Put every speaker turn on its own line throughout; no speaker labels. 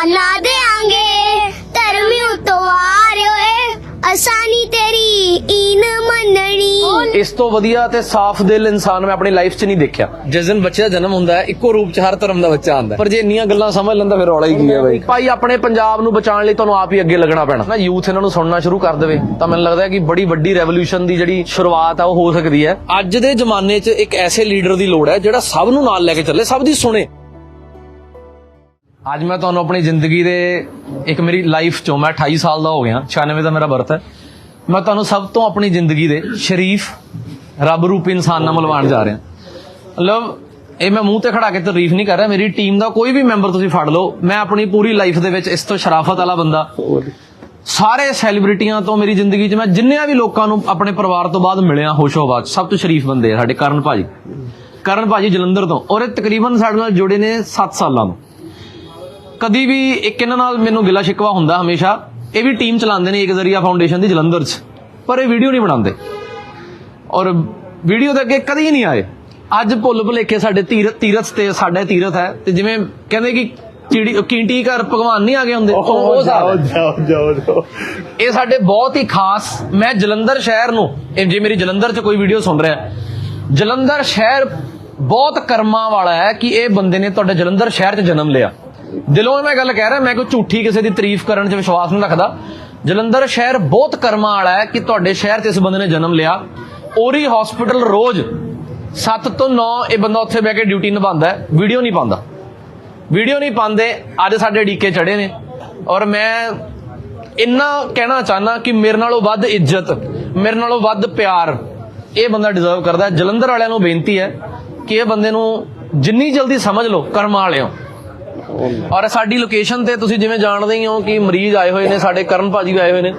ਤਾਨਾ ਦੇਾਂਗੇ ਧਰਮੀ ਉਤਵਾਰ ਓਏ ਅਸਾਨੀ ਤੇਰੀ ਈਨ ਮੰਨਣੀ।
ਇਸ ਤੋਂ ਵਧੀਆ ਤੇ ਸਾਫ਼ ਦਿਲ ਇਨਸਾਨ ਮੈਂ ਆਪਣੀ ਲਾਈਫ 'ਚ ਨਹੀਂ ਦੇਖਿਆ। ਜਿਸ ਦਿਨ ਬੱਚੇ ਦਾ ਜਨਮ ਹੁੰਦਾ ਹੈ ਇੱਕੋ ਰੂਪ 'ਚ ਹਰ ਧਰਮ ਦਾ ਬੱਚਾ ਆਉਂਦਾ ਪਰ ਜੇ ਇੰਨੀਆਂ ਗੱਲਾਂ ਸਮਝ ਲੈਂਦਾ ਫਿਰ ਰੌਲਾ ਹੀ ਕੀ ਹੈ ਬਾਈ? ਭਾਈ ਆਪਣੇ ਪੰਜਾਬ ਨੂੰ ਬਚਾਉਣ ਲਈ ਤੁਹਾਨੂੰ ਆਪ ਹੀ ਅੱਗੇ ਲੱਗਣਾ ਪੈਣਾ। ਨਾ ਯੂਥ ਇਹਨਾਂ ਨੂੰ ਸੁਣਨਾ ਸ਼ੁਰੂ ਕਰ ਦੇਵੇ ਤਾਂ ਮੈਨੂੰ ਲੱਗਦਾ ਹੈ ਕਿ ਬੜੀ ਵੱਡੀ ਰੈਵੋਲੂਸ਼ਨ ਦੀ ਜਿਹੜੀ ਸ਼ੁਰੂਆਤ ਆ ਉਹ ਹੋ ਸਕਦੀ ਹੈ। ਅੱਜ ਦੇ ਜ਼ਮਾਨੇ 'ਚ ਇੱਕ ਐਸੇ ਲੀਡਰ ਦੀ ਲੋੜ ਹੈ ਜਿਹੜਾ ਸਭ ਨੂੰ ਨਾਲ ਲੈ ਕੇ ਚੱਲੇ ਸਭ ਦੀ ਸੁਣੇ। ਅੱਜ ਮੈਂ ਤੁਹਾਨੂੰ ਆਪਣੀ ਜ਼ਿੰਦਗੀ ਦੇ ਇੱਕ ਮੇਰੀ ਲਾਈਫ ਚੋਂ, ਮੈਂ 28 ਸਾਲ ਦਾ ਹੋ ਗਿਆ 96 ਦਾ ਮੇਰਾ ਬਰਥ ਹੈ। ਮੈਂ ਤੁਹਾਨੂੰ ਸਭ ਤੋਂ ਆਪਣੀ ਜ਼ਿੰਦਗੀ ਦੇ ਸ਼ਰੀਫ, ਰੱਬ ਰੂਪੀ ਇਨਸਾਨ ਨਾਲ ਮਿਲਵਾਉਣ ਜਾ ਰਿਹਾ। ਮਤਲਬ, ਇਹ ਮੈਂ ਮੂੰਹ ਤੇ ਖੜਾ ਕੇ ਤਾਰੀਫ ਨਹੀਂ ਕਰ ਰਿਹਾ, ਮੇਰੀ ਟੀਮ ਦਾ ਕੋਈ ਵੀ ਮੈਂਬਰ ਤੁਸੀਂ ਫੜ ਲਓ, ਮੈਂ ਆਪਣੀ ਪੂਰੀ ਲਾਈਫ ਦੇ ਵਿੱਚ ਇਸ ਤੋਂ ਸ਼ਰਾਫਤ ਵਾਲਾ ਬੰਦਾ। ਸਾਰੇ ਸੈਲੀਬ੍ਰਿਟੀਆਂ ਤੋਂ ਮੇਰੀ ਜ਼ਿੰਦਗੀ 'ਚ ਮੈਂ ਜਿੰਨਿਆਂ ਵੀ ਲੋਕਾਂ ਨੂੰ ਆਪਣੇ ਪਰਿਵਾਰ ਤੋਂ ਬਾਅਦ ਮਿਲਿਆ ਹੋਸ਼ੋਬਾਦ ਸਭ ਤੋਂ ਸ਼ਰੀਫ ਬੰਦੇ ਆ ਸਾਡੇ ਕਰਨ ਭਾਜੀ। ਕਰਨ ਭਾਜੀ ਜਲੰਧਰ ਤੋਂ, ਔਰ ਇਹ ਤਕਰੀਬਨ ਸਾਡੇ ਨਾਲ ਜੁੜੇ ਨੇ 7 ਸਾਲਾਂ ਤੋਂ। ਕਦੀ ਵੀ ਇੱਕ ਇਹਨਾਂ ਨਾਲ ਮੈਨੂੰ ਗਿਲਾ ਸ਼ਿਕਵਾ ਹੁੰਦਾ ਹਮੇਸ਼ਾ ਇਹ ਵੀ ਟੀਮ ਚਲਾਉਂਦੇ ਨੇ ਇੱਕ ਜ਼ਰੀਆ ਫਾਊਂਡੇਸ਼ਨ ਦੀ ਜਲੰਧਰ 'ਚ ਪਰ ਇਹ ਵੀਡੀਓ ਨਹੀਂ ਬਣਾਉਂਦੇ। ਔਰ ਵੀਡੀਓ ਦੇ ਅੱਗੇ ਕਦੀ ਨਹੀਂ ਆਏ। ਅੱਜ ਭੁੱਲ ਭੁਲੇਖੇ ਸਾਡੇ ਤੀਰਥ ਤੀਰਥ ਤੇ ਸਾਡੇ ਤੀਰਥ ਹੈ ਤੇ ਜਿਵੇਂ ਕਹਿੰਦੇ ਕਿ ਚਿੜੀ ਕੀਂਟੀ ਘਰ ਭਗਵਾਨ ਨਹੀਂ ਆ ਗਏ ਹੁੰਦੇ ਉਹ।
ਜਾਓ ਜਾਓ ਜਾਓ।
ਇਹ ਸਾਡੇ ਬਹੁਤ ਹੀ ਖਾਸ ਮੈਂ ਜਲੰਧਰ ਸ਼ਹਿਰ ਨੂੰ ਇਹ ਜੇ ਮੇਰੀ ਜਲੰਧਰ 'ਚ ਕੋਈ ਵੀਡੀਓ ਸੁਣ ਰਿਹਾ ਜਲੰਧਰ ਸ਼ਹਿਰ ਬਹੁਤ ਕਰਮਾਂ ਵਾਲਾ ਹੈ ਕਿ ਇਹ ਬੰਦੇ ਨੇ ਤੁਹਾਡੇ ਜਲੰਧਰ ਸ਼ਹਿਰ 'ਚ ਜਨਮ ਲਿਆ। ਦਿਲੋਂ ਮੈਂ ਗੱਲ ਕਹਿ ਰਿਹਾ, ਮੈਂ ਕੋਈ ਝੂਠੀ ਕਿਸੇ ਦੀ ਤਾਰੀਫ ਕਰਨ 'ਚ ਵਿਸ਼ਵਾਸ ਨਹੀਂ ਰੱਖਦਾ। ਜਲੰਧਰ ਸ਼ਹਿਰ ਬਹੁਤ ਕਰਮਾਂ ਵਾਲਾ ਹੈ ਕਿ ਤੁਹਾਡੇ ਸ਼ਹਿਰ 'ਚ ਇਸ ਬੰਦੇ ਨੇ ਜਨਮ ਲਿਆ। ਔਰੀ ਹਸਪੀਟਲ ਰੋਜ਼ 7 ਤੋਂ 9 ਇਹ ਬੰਦਾ ਉੱਥੇ ਬਹਿ ਕੇ ਡਿਊਟੀ ਨਿਭਾਉਂਦਾ ਵੀਡੀਓ ਨਹੀਂ ਪਾਉਂਦਾ। ਵੀਡੀਓ ਨਹੀਂ ਪਾਉਂਦੇ, ਅੱਜ ਸਾਡੇ ਡੀਕੇ ਚੜੇ ਨੇ। ਔਰ ਮੈਂ ਇੰਨਾ ਕਹਿਣਾ ਚਾਹਨਾ ਕਿ ਮੇਰੇ ਨਾਲੋਂ ਵੱਧ ਇੱਜ਼ਤ, ਮੇਰੇ ਨਾਲੋਂ ਵੱਧ ਪਿਆਰ ਇਹ ਬੰਦਾ ਡਿਜ਼ਰਵ ਕਰਦਾ ਜਲੰਧਰ ਵਾਲਿਆਂ ਨੂੰ ਬੇਨਤੀ ਹੈ ਕਿ ਇਹ ਬੰਦੇ ਨੂੰ ਜਿੰਨੀ ਜਲਦੀ ਸਮਝ ਲਓ ਕਰਮਾਂ ਵਾਲਿਓ ਔਰ ਸਾਡੀ ਲੋਕੇਸ਼ਨ ਤੇ ਤੁਸੀਂ ਜਿਵੇਂ ਜਾਣਦੇ ਹੀ ਹੋ ਕਿ ਮਰੀਜ਼ ਆਏ ਹੋਏ ਨੇ, ਸਾਡੇ ਕਰਨ ਭਾਜੀ ਵੀ ਆਏ ਹੋਏ ਨੇ।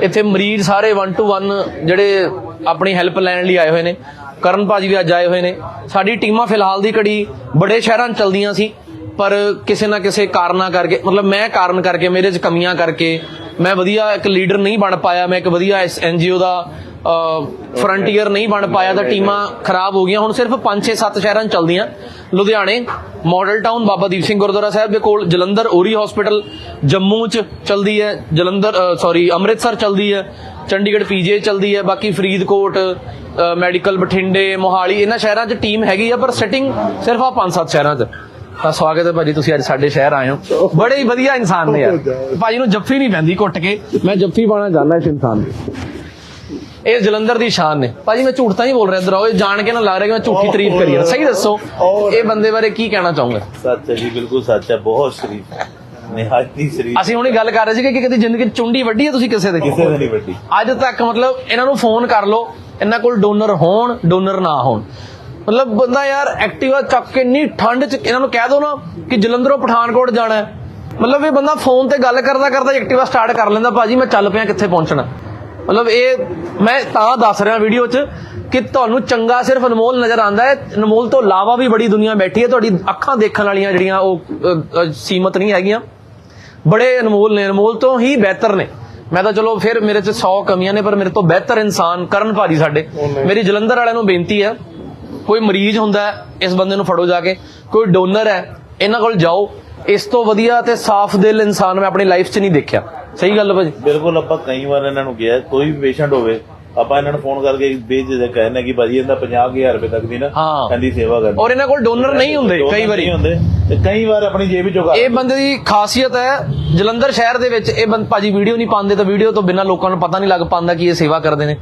ਇੱਥੇ ਮਰੀਜ਼ ਸਾਰੇ 1 ਟੂ 1 ਜਿਹੜੇ ਆਪਣੀ ਹੈਲਪ ਲੈਣ ਲਈ ਆਏ ਹੋਏ ਨੇ। ਕਰਨ ਭਾਜੀ ਵੀ ਅੱਜ ਆਏ ਹੋਏ ਨੇ। ਸਾਡੀ ਟੀਮਾਂ ਫਿਲਹਾਲ ਦੀ ਘੜੀ ਬੜੇ ਸ਼ਹਿਰਾਂ 'ਚ ਚਲਦੀਆਂ ਸੀ, ਪਰ ਕਿਸੇ ਨਾ ਕਿਸੇ ਕਾਰਨਾਂ ਕਰਕੇ, ਮਤਲਬ ਮੈਂ ਕਾਰਨ ਕਰਕੇ, ਮੇਰੇ 'ਚ ਕਮੀਆਂ ਕਰਕੇ ਮੈਂ ਵਧੀਆ ਇੱਕ ਲੀਡਰ ਨਹੀਂ ਬਣ ਪਾਇਆ, ਮੈਂ ਇੱਕ ਵਧੀਆ ਇਸ ਐਨਜੀਓ ਦਾ ਫਰੰਟੀਅਰ ਨਹੀਂ ਬਣ ਪਾਇਆ ਤਾਂ ਟੀਮਾਂ ਖਰਾਬ ਹੋ ਗਈਆਂ। ਹੁਣ ਸਿਰਫ 5 6 7 ਸ਼ਹਿਰਾਂ 'ਚ ਚਲਦੀਆਂ। ਲੁਧਿਆਣੇ ਮਾਡਲ ਟਾਊਨ ਬਾਬਾ ਦੀਪ ਸਿੰਘ ਗੁਰਦੁਆਰਾ ਸਾਹਿਬ ਦੇ ਕੋਲ ਜਲੰਧਰ ਓਰੀ ਹਸਪੀਟਲ ਜੰਮੂ 'ਚ ਚਲਦੀ ਹੈ। ਜਲੰਧਰ ਸੌਰੀ ਅੰਮ੍ਰਿਤਸਰ ਚਲਦੀ ਹੈ। ਚੰਡੀਗੜ੍ਹ ਪੀਜੀਆਈ ਚਲਦੀ ਹੈ। ਬਾਕੀ ਫਰੀਦਕੋਟ ਮੈਡੀਕਲ ਬਠਿੰਡੇ ਮੋਹਾਲੀ ਇਹਨਾਂ ਸ਼ਹਿਰਾਂ 'ਚ ਟੀਮ ਹੈਗੀ ਆ ਪਰ ਸਿਟਿੰਗ ਸਿਰਫ ਆ 5-7 ਸ਼ਹਿਰਾਂ 'ਚ। ਤਾਂ ਸਵਾਗਤ ਹੈ ਭਾਜੀ ਤੁਸੀਂ ਅੱਜ ਸਾਡੇ ਸ਼ਹਿਰ ਆਏ ਹੋ। ਬੜੇ ਹੀ ਵਧੀਆ ਇਨਸਾਨ ਨੇ ਯਾਰ। ਭਾਜੀ ਨੂੰ ਜੱਫੀ ਨਹੀਂ ਪੈਂਦੀ ਘੁੱਟ ਕੇ। ਮੈਂ ਜੱਫੀ ਪਾਣਾ ਚਾਹੁੰਦਾ ਇਸ ਇਨਸਾਨ ਦੀ। ਇਹ ਜਲੰਧਰ ਦੀ ਸ਼ਾਨ ਨੇ। ਭਾਜੀ ਮੈਂ ਝੂਠ ਤਾਂ ਨਹੀਂ ਬੋਲ ਰਿਹਾ ਇਧਰ ਆਓ ਇਹ ਜਾਣ ਕੇ ਨਾ ਲੱਗ ਰਿਹਾ ਕਿ ਮੈਂ ਝੂਠੀ ਤਾਰੀਫ ਕਰੀ ਰਿਹਾ ਸਹੀ ਦੱਸੋ ਇਹ ਬੰਦੇ ਬਾਰੇ ਕੀ ਕਹਿਣਾ ਚਾਹੋਗੇ?
ਸੱਚ ਹੈ ਜੀ ਬਿਲਕੁਲ ਸੱਚ ਹੈ ਬਹੁਤ ਸ਼ਰੀਫ ਹੈ। ਨਿਹਾਇਤੀ ਸ਼ਰੀਫ
ਅਸੀਂ ਹੁਣੇ ਗੱਲ ਕਰ ਰਹੇ ਸੀ ਕਿ ਕਦੀ ਜ਼ਿੰਦਗੀ ਚੁੰਡੀ ਵੱਡੀ ਹੈ ਤੁਸੀਂ ਕਿਸੇ ਦੇ
ਕਿਸੇ ਦੀ ਨਹੀਂ ਵੱਡੀ।
ਅੱਜ ਤੱਕ ਮਤਲਬ ਇਹਨਾਂ ਨੂੰ ਫੋਨ ਕਰ ਲਓ ਇਹਨਾਂ ਕੋਲ ਡੋਨਰ ਹੋਣ ਡੋਨਰ ਨਾ ਹੋਣ। ਮਤਲਬ ਬੰਦਾ ਯਾਰ ਐਕਟਿਵਾ ਚੱਕ ਕੇ ਨਹੀਂ ਠੰਡ 'ਚ ਇਹਨਾਂ ਨੂੰ ਕਹਿ ਦੋ ਨਾ ਕਿ ਜਲੰਧਰੋਂ ਪਠਾਨਕੋਟ ਜਾਣਾ ਹੈ। ਮਤਲਬ ਇਹ ਬੰਦਾ ਫੋਨ ਤੇ ਗੱਲ ਕਰਦਾ ਕਰਦਾ ਐਕਟਿਵਾ ਸਟਾਰਟ ਕਰ ਲੈਂਦਾ ਭਾਜੀ ਮੈਂ ਚੱਲ ਪਿਆ ਕਿੱਥੇ ਪਹੁੰਚਣਾ? ਮਤਲਬ ਇਹ ਮੈਂ ਤਾਂ ਦੱਸ ਰਿਹਾ ਵੀਡੀਓ 'ਚ ਕਿ ਤੁਹਾਨੂੰ ਚੰਗਾ ਸਿਰਫ ਅਨਮੋਲ ਨਜ਼ਰ ਆਂਦਾ ਹੈ। ਅਨਮੋਲ ਤੋਂ ਇਲਾਵਾ ਵੀ ਬੜੀ ਦੁਨੀਆ ਬੈਠੀ ਹੈ। ਤੁਹਾਡੀ ਅੱਖਾਂ ਦੇਖਣ ਵਾਲੀਆਂ ਜਿਹੜੀਆਂ ਉਹ ਸੀਮਤ ਨਹੀਂ ਹੈਗੀਆਂ। ਬੜੇ ਅਨਮੋਲ ਨੇ। ਅਨਮੋਲ ਤੋਂ ਹੀ ਬਿਹਤਰ ਨੇ। ਮੈਂ ਤਾਂ ਚਲੋ ਫਿਰ ਮੇਰੇ 'ਚ 100 ਕਮੀਆਂ ਨੇ ਪਰ ਮੇਰੇ ਤੋਂ ਬਿਹਤਰ ਇਨਸਾਨ ਕਰਨ ਭਾਜੀ ਸਾਡੇ। ਮੇਰੀ ਜਲੰਧਰ ਵਾਲਿਆਂ ਨੂੰ ਬੇਨਤੀ ਹੈ ਕੋਈ ਮਰੀਜ਼ ਹੁੰਦਾ ਇਸ ਬੰਦੇ ਨੂੰ ਫੜੋ ਜਾ ਕੇ। ਕੋਈ ਡੋਨਰ ਹੈ ਇਹਨਾਂ ਕੋਲ ਜਾਓ। ਇਸ ਤੋਂ ਵਧੀਆ ਤੇ ਸਾਫ਼ ਦਿਲ ਇਨਸਾਨ ਮੈਂ ਆਪਣੀ ਲਾਈਫ 'ਚ ਨਹੀਂ ਦੇਖਿਆ। ਸਹੀ ਗੱਲ ਭਾਜੀ?
ਬਿਲਕੁਲ ਆਪਾਂ ਕਈ ਵਾਰ ਇਹਨਾਂ ਨੂੰ ਕਿਹਾ ਕੋਈ ਵੀ ਪੇਸ਼ੈਂਟ ਹੋਵੇ ਆਪਾਂ ਇਹਨਾਂ ਨੂੰ ਫੋਨ ਕਰਕੇ ਬੇਝਿਜਕ ਕਹਿੰਦੇ ਕਿ ਭਾਜੀ ਇਹਦਾ 50000 ਰੁਪਏ ਤੱਕ ਦੀ ਨਾ। ਕਹਿੰਦੀ ਸੇਵਾ ਕਰਨੀ।
ਔਰ ਇਹਨਾਂ ਕੋਲ ਡੋਨਰ ਨਹੀਂ ਹੁੰਦੇ ਕਈ ਵਾਰੀ।
ਨਹੀਂ ਹੁੰਦੇ ਤੇ ਕਈ ਵਾਰ ਆਪਣੀ ਜੇਬ ਵਿੱਚੋਂ ਕਰ
ਇਹ ਬੰਦੇ ਦੀ ਖਾਸੀਅਤ ਹੈ ਜਲੰਧਰ ਸ਼ਹਿਰ ਦੇ ਵਿੱਚ ਇਹ ਬੰਦ ਭਾਜੀ ਵੀਡੀਓ ਨਹੀਂ ਪਾਉਂਦੇ ਤਾਂ ਵੀਡੀਓ ਤੋਂ ਬਿਨਾਂ ਲੋਕਾਂ ਨੂੰ ਪਤਾ ਨਹੀਂ ਲੱਗ ਪਾਉਂਦਾ ਕਿ ਇਹ ਸੇਵਾ ਕਰਦੇ ਨੇ।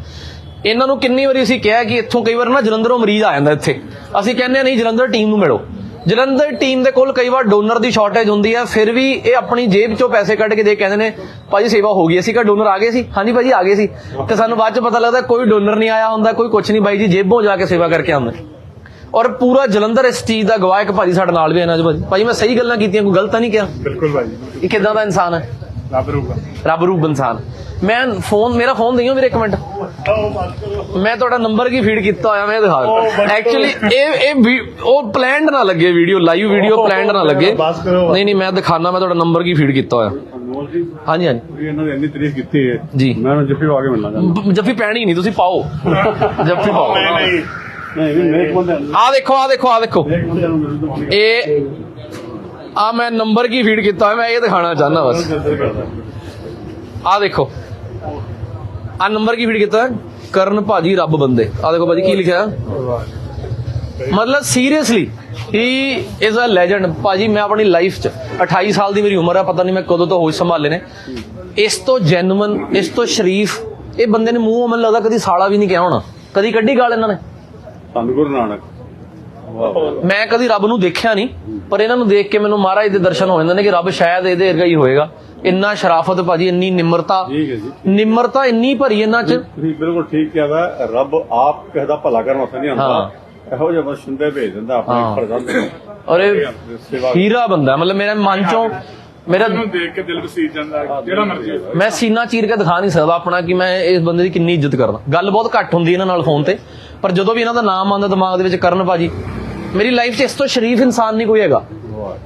ਇਹਨਾਂ ਨੂੰ ਕਿੰਨੀ ਵਾਰੀ ਅਸੀਂ ਕਿਹਾ ਕਿ ਇੱਥੋਂ ਕਈ ਵਾਰ ਨਾ ਜਲੰਧਰੋਂ ਮਰੀਜ਼ ਆ ਜਾਂਦਾ ਇੱਥੇ। ਅਸੀਂ ਕਹਿੰਦੇ ਨਹੀਂ ਜਲੰਧਰ ਟੀਮ ਨੂੰ ਮਿਲੋ। ਜਲੰਧਰ ਟੀਮ ਦੇ ਕੋਲ ਕਈ ਵਾਰ ਡੋਨਰ ਦੀ ਸ਼ਾਰਟੇਜ ਹੁੰਦੀ ਹੈ ਫਿਰ ਵੀ ਇਹ ਆਪਣੀ ਜੇਬ ਚੋਂ ਪੈਸੇ ਕੱਢ ਕੇ ਦੇ ਕਹਿੰਦੇ ਨੇ ਭਾਜੀ ਸੇਵਾ ਹੋ ਗਈ ਅਸੀਂ ਕਾ ਡੋਨਰ ਆ ਗਏ ਸੀ। ਹਾਂਜੀ ਭਾਜੀ ਆ ਗਏ ਸੀ। ਤੇ ਸਾਨੂੰ ਬਾਅਦ ਚ ਪਤਾ ਲੱਗਦਾ ਕੋਈ ਡੋਨਰ ਨਹੀਂ ਆਇਆ ਹੁੰਦਾ ਕੋਈ ਕੁਝ ਨਹੀਂ ਬਾਈ ਜੀ ਜੇਬੋਂ ਜਾ ਕੇ ਸੇਵਾ ਕਰਕੇ ਆਉਂਦੇ ਔਰ ਪੂਰਾ ਜਲੰਧਰ ਇਸ ਚੀਜ਼ ਦਾ ਗਵਾਹ ਇੱਕ ਭਾਜੀ ਸਾਡੇ ਨਾਲ ਵੀ ਹੈ ਨਾ ਜੀ ਭਾਜੀ। ਭਾਜੀ ਮੈਂ ਸਹੀ ਗੱਲਾਂ ਕੀਤੀਆਂ ਕੋਈ ਗਲਤ ਤਾਂ ਨਹੀਂ ਕਿਹਾ?
ਬਿਲਕੁਲ ਭਾਜੀ।
ਇਹ ਕਿਦਾਂ ਦਾ ਇਨਸਾਨ ਹੈ?
ਰੱਬ ਰੂਗਾ
ਰੱਬ ਰੂਪ ਇਨਸਾਨ। ਮੈਂ ਫੋਨ ਮੇਰਾ ਫੋਨ ਦਿਓ ਮੇਰੇ ਇੱਕ ਮਿੰਟ। ਮੈਂ ਤੁਹਾਡਾ ਨੰਬਰ ਕੀ ਫੀਡ ਕੀਤਾ ਹੋਇਆ ਮੈਂ ਦਿਖਾ ਐਕਚੁਅਲੀ ਇਹ ਇਹ ਵੀ- ਉਹ ਪਲਾਨਡ ਨਾ ਲੱਗੇ ਵੀਡੀਓ ਲਾਈਵ ਵੀਡੀਓ ਪਲਾਨਡ ਨਾ ਲੱਗੇ। ਨਹੀਂ ਨਹੀਂ ਮੈਂ ਦਿਖਾਣਾ ਮੈਂ ਤੁਹਾਡਾ ਨੰਬਰ ਕੀ ਫੀਡ ਕੀਤਾ ਹੋਇਆ। ਹਾਂਜੀ ਹਾਂਜੀ।
ਤੁਸੀਂ ਇਹਨਾਂ ਦੀ ਇੰਨੀ ਤਾਰੀਫ ਕੀਤੀ ਹੈ।
ਜੀ।
ਮੈਂ ਜੱਫੀ ਪਾ ਕੇ ਮਿਲਣਾ
ਜੱਫੀ ਪੈਣੀ ਨਹੀਂ ਤੁਸੀਂ ਪਾਓ। ਜੱਫੀ ਪਾਓ।
ਨਹੀਂ ਨਹੀਂ। ਨੂੰ
ਆ ਦੇਖੋ ਆ ਦੇਖੋ ਆ ਦੇਖੋ।
ਨੂੰ
ਇਹ ਆ ਮੈਂ ਨੰਬਰ ਕੀ ਫੀਡ ਕੀਤਾ ਮੈਂ ਇਹ ਦਿਖਾਣਾ ਚਾਹੁੰਦਾ ਬਸ। ਆ ਦੇਖੋ। ਆ ਨੰਬਰ ਕੀ ਫੀਡ ਕੀਤਾ ਕਰਨ ਭਾਜੀ ਰੱਬ ਬੰਦੇ। ਆ ਦੇਖੋ ਭਾਜੀ ਕੀ ਲਿਖਿਆ ਮਤਲਬ seriously he is a legend ਭਾਜੀ, ਮੈਂ ਆਪਣੀ ਲਾਈਫ 'ਚ 28 ਸਾਲ ਦੀ ਮੇਰੀ ਉਮਰ ਹੈ ਪਤਾ ਨਹੀਂ ਮੈਂ ਕਦੋਂ ਤੋਂ ਹੋਸ਼ ਸੰਭਾਲੇ ਨੇ। ਇਸ ਤੋਂ ਜੈਨੂਇਨ ਇਸ ਤੋਂ ਸ਼ਰੀਫ, ਇਹ ਬੰਦੇ ਨੇ ਮੂੰਹ ਮੈਨੂੰ ਲੱਗਦਾ ਕਦੀ ਸਾਲਾ ਵੀ ਨਹੀਂ ਕਿਹਾ ਹੋਣਾ। ਕਦੀ ਕੱਢੀ ਗਾਲ ਇਹਨਾਂ ਨੇ?
ਧੰਨ ਗੁਰੂ ਨਾਨਕ।
ਮੈਂ ਕਦੀ ਰੱਬ ਨੂੰ ਦੇਖਿਆ ਨਹੀਂ ਪਰ ਇਹਨਾਂ ਨੂੰ ਦੇਖ ਕੇ ਮੈਨੂੰ ਮਹਾਰਾਜ ਦੇ ਦਰਸ਼ਨ ਹੋ ਜਾਂਦੇ ਨੇ ਕਿ ਰੱਬ ਸ਼ਾਇਦ ਇਹਦੇ ਵਰਗਾ ਹੀ ਹੋਏਗਾ। ਇੰਨਾ ਸ਼ਰਾਫਤ ਭਾਜੀ ਇੰਨੀ ਨਿਮਰਤਾ।
ਠੀਕ ਹੈ ਜੀ
ਨਿਮਰਤਾ ਇੰਨੀ ਭਰੀ ਇਹਨਾਂ 'ਚ।
ਤੁਸੀਂ ਬਿਲਕੁਲ ਠੀਕ ਕਿਹਾ ਵਾ ਰੱਬ ਆਪ ਕਿਸੇ ਦਾ ਭਲਾ ਕਰਨ ਵਾਸਤੇ ਨਹੀਂ ਆਉਂਦਾ। ਇਹੋ ਜਿਹਾ ਬਸ ਸੁਣਦੇ ਭੇਜ ਦਿੰਦਾ। ਆਪਣੇ ਫਰਜ਼ੰਦ
ਔਰ ਇਹ ਹੀਰਾ ਬੰਦਾ ਮਤਲਬ ਮੇਰੇ ਮਨ 'ਚੋਂ ਮੇਰਾ
ਨੂੰ ਦੇਖ ਕੇ ਦਿਲ ਵਸੀਜ ਜਾਂਦਾ ਜਿਹੜਾ ਮਰਜ਼ੀ
ਮੈਂ ਸੀਨਾ ਚੀਰ ਕੇ ਦਿਖਾ ਨਹੀਂ ਸਕਦਾ ਆਪਣਾ ਕਿ ਮੈਂ ਇਸ ਬੰਦੇ ਦੀ ਕਿੰਨੀ ਇੱਜ਼ਤ ਕਰਦਾ। ਗੱਲ ਬਹੁਤ ਘੱਟ ਹੁੰਦੀ ਇਹਨਾਂ ਨਾਲ ਫੋਨ ਤੇ ਪਰ ਜਦੋਂ ਵੀ ਇਹਨਾਂ ਦਾ ਨਾਮ ਆਉਂਦਾ ਦਿਮਾਗ ਦੇ ਵਿੱਚ ਕਰਨ ਭਾਜੀ ਮੇਰੀ ਲਾਈਫ 'ਚ ਇਸ ਤੋਂ ਸ਼ਰੀਫ ਇਨਸਾਨ ਨਹੀਂ ਕੋਈ ਹੈਗਾ।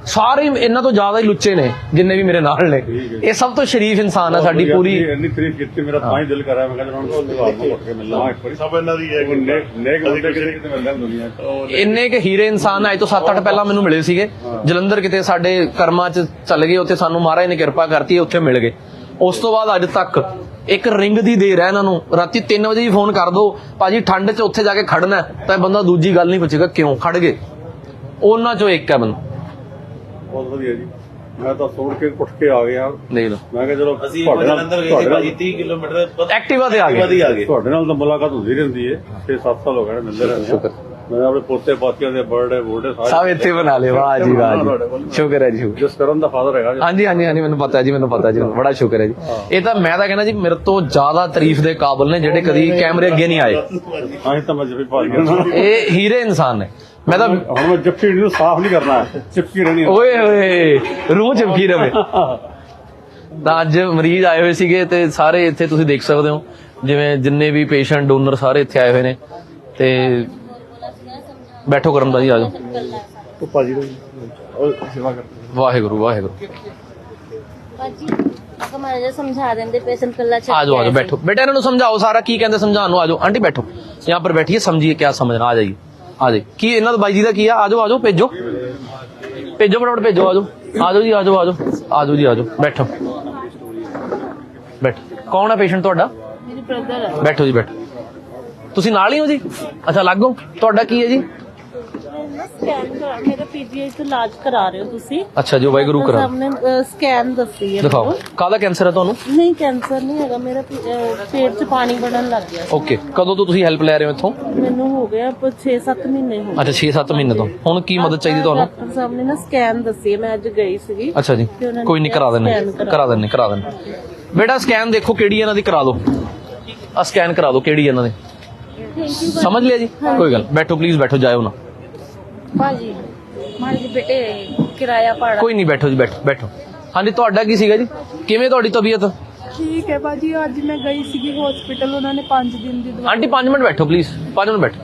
ਸਾਰੇ ਇਹਨਾਂ ਤੋਂ ਜ਼ਿਆਦਾ ਹੀ ਲੁੱਚੇ ਨੇ ਜਿੰਨੇ ਵੀ ਮੇਰੇ ਨਾਲ ਨੇ। ਇਹ ਸਭ ਤੋਂ ਸ਼ਰੀਫ ਇਨਸਾਨ ਹੈ ਸਾਡੀ ਪੂਰੀ
ਇੰਨੀ ਤਾਰੀਫ ਕੀਤੀ ਮੇਰਾ ਤਾਂ ਹੀ ਦਿਲ ਕਰਾ ਮੈਂ ਕਹਿੰਦਾ ਉਹਨਾਂ ਨੂੰ ਧੰਨਵਾਦ ਨੂੰ ਉੱਠ ਕੇ ਮਿਲਣਾ। ਇੱਕ ਵਾਰੀ।
ਸਭ ਇਹਨਾਂ ਦੀ ਹੈ।
ਉਹ ਨੇਕ ਨੇਕ ਬੰਦੇ ਕਿਤੇ ਕਿਤੇ ਮਿਲਦੇ ਨੇ ਦੁਨੀਆ 'ਚ
ਇੰਨੇ ਕਿ ਹੀਰੇ ਇਨਸਾਨ ਅੱਜ ਤੋਂ 7-8 ਪਹਿਲਾਂ ਮੈਨੂੰ ਮਿਲੇ ਸੀਗੇ। ਜਲੰਧਰ ਕਿਤੇ ਸਾਡੇ ਕਰਮਾਂ 'ਚ ਚੱਲ ਗਏ ਉੱਥੇ ਸਾਨੂੰ ਮਹਾਰਾਜ ਨੇ ਕਿਰਪਾ ਕਰਤੀ ਉੱਥੇ ਮਿਲ ਗਏ। ਉਸ ਤੋਂ ਬਾਅਦ ਅੱਜ ਤੱਕ ਇੱਕ ਰਿੰਗ ਦੀ ਦੇਰ ਹੈ ਇਹਨਾਂ ਨੂੰ। ਰਾਤੀ 3 ਵਜੇ ਹੀ ਫੋਨ ਕਰ ਦੋ ਭਾਜੀ ਠੰਡ 'ਚ ਉੱਥੇ ਜਾ ਕੇ ਖੜਨਾ ਹੈ, ਤਾਂ ਇਹ ਬੰਦਾ ਦੂਜੀ ਗੱਲ ਨਹੀਂ ਪੁੱਛੇਗਾ ਕਿਉਂ ਖੜ ਗਏ। ਉਹਨਾਂ 'ਚੋਂ ਇੱਕ ਹੈ ਬੰਦਾ
ਬਹੁਤ ਵਧੀਆ ਜੀ। ਮੈਂ ਤਾਂ ਸੋੜ ਕੇ ਉੱਠ ਕੇ ਆ ਗਿਆ।
ਦੇਖ ਲਓ।
ਮੈਂ ਕਿਹਾ ਚਲੋ
ਅਸੀਂ
ਤੁਹਾਡੇ ਨਾਲ-
ਜਲੰਧਰ ਗਏ ਸੀ ਭਾਜੀ 30 ਕਿਲੋਮੀਟਰ
ਐਕਟਿਵਾ ਤੇ ਆ ਗਏ।
ਵਧੀਆ ਆ ਗਏ।
ਤੁਹਾਡੇ ਨਾਲ ਤਾਂ ਮੁਲਾਕਾਤ ਹੁੰਦੀ ਰਹਿੰਦੀ ਹੈ। 6-7 ਸਾਲ ਹੋ ਗਏ ਨੇ ਮਿਲਦੇ ਰਹਿੰਦੇ ਹਾਂ।
ਸ਼ੁਕਰ।
ਮੈਂ ਆਪਣੇ ਪੋਤੇ ਪਾਤੀਆਂ ਦੇ ਬਰਥਡੇ ਬੋਰਡੇ
ਸਭ ਇੱਥੇ ਬਣਾ ਲਏ ਵਾਹ ਜੀ ਵਾਹ ਜੀ। ਸ਼ੁਕਰ ਹੈ ਜੀ
ਜਿਸ ਕਰਨ ਦਾ ਫਾਦਰ ਹੈਗਾ ਜੀ।
ਹਾਂਜੀ ਹਾਂਜੀ ਹਾਂਜੀ ਮੈਨੂੰ ਪਤਾ ਜੀ ਮੈਨੂੰ ਪਤਾ ਜੀ ਬੜਾ ਸ਼ੁਕਰ ਹੈ ਜੀ। ਇਹ ਤਾਂ ਮੈਂ ਤਾਂ ਕਹਿੰਦਾ ਜੀ ਮੇਰੇ ਤੋਂ ਜ਼ਿਆਦਾ ਤਾਰੀਫ ਦੇ ਕਾਬਿਲ ਨੇ ਜਿਹੜੇ ਕਦੀ ਕੈਮਰੇ ਅੱਗੇ ਨਹੀਂ ਆਏ।
ਹਾਂ ਤਾਂ ਮੈਂ ਜੱਫੀ ਪਾ ਗਿਆ।
ਇਹ ਹੀਰੇ ਇਨਸਾਨ ਨੇ। ਮੈਂ ਤਾਂ
ਹੁਣ ਮੈਂ ਜੱਫੀ ਨੂੰ ਸਾਫ਼ ਨਹੀਂ ਕਰਨਾ। ਚਿਪਕੀ ਰਹਿਣੀ।
ਓਏ ਓਏ ਰੂਹ ਚਮਕੀ ਰਵੇ। ਤਾਂ ਅੱਜ ਮਰੀਜ਼ ਆਏ ਹੋਏ ਸੀਗੇ ਤੇ ਸਾਰੇ ਇੱਥੇ ਤੁਸੀਂ ਦੇਖ ਸਕਦੇ ਹੋ। ਜਿਵੇਂ ਜਿੰਨੇ ਵੀ ਪੇਸ਼ੈਂਟ ਡੋਨਰ ਸਾਰੇ ਇੱਥੇ ਆਏ ਹੋਏ ਨੇ। ਤੇ ਬੈਠੋ ਕਰਮਦਾਸ ਜੀ
ਆ ਜਾਓ। ਉਹ ਭਾਜੀ
ਵਾਹਿਗੁਰੂ ਵਾਹਿਗੁਰੂ।
ਬਾਜੀ ਕਮਾਰੇ ਜੇ ਸਮਝਾ ਦਿੰਦੇ ਪੇਸ਼ੈਂਟ ਕੱਲਾ ਚੱਲ
ਆ ਜਾਓ ਬੈਠੋ। ਬੇਟਾ ਇਹਨਾਂ ਨੂੰ ਸਮਝਾਓ ਸਾਰਾ ਕੀ ਕਹਿੰਦੇ ਸਮਝਾਉਣ ਨੂੰ? ਆ ਆਂਟੀ ਬੈਠੋ। ਯਹਾਂ ਪਰ ਬੈਠੀਏ ਸਮਝੀਏ ਕੀ ਸਮਝਣਾ ਆ ਜਾਈਏ। ਆ ਜਾਈ ਕੀ ਇਹਨਾਂ ਦਾ ਬਾਈ ਦਾ ਕੀ ਆ? ਆ ਜਾਓ ਭੇਜੋ। ਭੇਜੋ ਫਟਾਫਟ ਭੇਜੋ ਆ ਜਾਓ। ਜੀ ਆ ਜਾਓ ਜੀ ਆ ਬੈਠੋ। ਬੈਠੋ। ਕੌਣ ਹੈ ਪੇਸ਼ੈਂਟ ਤੁਹਾਡਾ?
ਮੇਰੇ ਬ੍ਰਦਰ
ਬੈਠੋ ਜੀ ਬੈਠੋ। ਤੁਸੀਂ ਨਾਲ ਹੀ ਹੋ ਜੀ? ਅੱਛਾ ਲੱਗੋ। ਤੁਹਾਡਾ ਕੀ ਹੈ ਜੀ?
ਸਕੈਨ ਕਰਾ ਮੇਰਾ ਪੀਜੀਆਈ ਤੋਂ ਇਲਾਜ ਕਰਾ ਰਹੇ ਹੋ ਤੁਸੀਂ।
ਅੱਛਾ ਜੀ ਵਾਹਿਗੁਰੂ ਕਰਾ।
ਸਕੈਨ ਦੱਸੀ ਹੈ
ਦਿਖਾਓ।
ਮੈਨੂੰ।
ਕਾਹਦਾ ਕੈਂਸਰ ਹੈ ਤੁਹਾਨੂੰ?
ਨਹੀਂ ਕੈਂਸਰ ਨਹੀਂ ਹੈਗਾ ਮੇਰਾ ਪੇ- ਪੇਟ 'ਚ ਪਾਣੀ ਬਣਨ ਲੱਗ ਗਿਆ।
ਓਕੇ ਕਦੋਂ ਤੋਂ ਤੁਸੀਂ ਹੈਲਪ ਲੈ ਰਹੇ ਹੋ ਇੱਥੋਂ?
ਮੈਨੂੰ ਹੋ ਗਿਆ 6-7 ਮਹੀਨੇ ਹੋ
ਅੱਛਾ 6-7 ਮਹੀਨੇ ਤੋਂ। ਹੁਣ ਕੀ ਮਦਦ ਚਾਹੀਦੀ ਤੁਹਾਨੂੰ?
ਡਾਕਟਰ ਸਾਹਿਬ ਨੇ ਨਾ ਸਕੈਨ ਦੱਸੀ ਹੈ ਮੈਂ ਅੱਜ ਗਈ ਸੀਗੀ।
ਅੱਛਾ ਜੀ
ਤੇ ਉਹਨਾਂ ਨੇ
ਕੋਈ ਨਹੀਂ ਕਰਾ ਦਿੰਨੇ
ਕਰਾ।
ਕਰਾ ਦਿੰਨੇ ਕਰਾ ਦਿੰਨੇ ਬੇਟਾ ਸਕੈਨ ਦੇਖੋ ਕਿਹੜੀ ਇਹਨਾਂ ਦੀ ਕਰਾ ਦਿਓ ਆ ਸਕੈਨ ਕਰਾ ਦਿਓ ਕਿਹੜੀ ਇਹਨਾਂ ਦੀ। ਸਮਝ ਲਿਆ ਜੀ? ਕੋਈ ਗੱਲ ਬੈਠੋ ਪਲੀਜ਼ ਬੈਠੋ ਜਾਇਓ ਨਾ।
ਭਾਜੀ ਮਾਰੇ ਜੀ ਬੇਟੇ ਕਿਰਾਇਆ ਪਾੜਾ
ਕੋਈ ਨਹੀਂ ਬੈਠੋ ਜੀ ਬੈਠੋ ਬੈਠੋ। ਹਾਂਜੀ ਤੁਹਾਡਾ ਕੀ ਸੀਗਾ ਜੀ? ਕਿਵੇਂ ਤੁਹਾਡੀ ਤਬੀਅਤ?
ਠੀਕ ਹੈ ਬਾਜੀ ਅੱਜ ਮੈਂ ਗਈ ਸੀਗੀ ਹਸਪੀਟਲ ਉਹਨਾਂ ਨੇ 5 ਦਿਨ ਦੀ ਦਵਾਈ
ਆਂਟੀ 5 ਮਿੰਟ ਬੈਠੋ ਪਲੀਜ਼ 5 ਮਿੰਟ ਬੈਠੋ।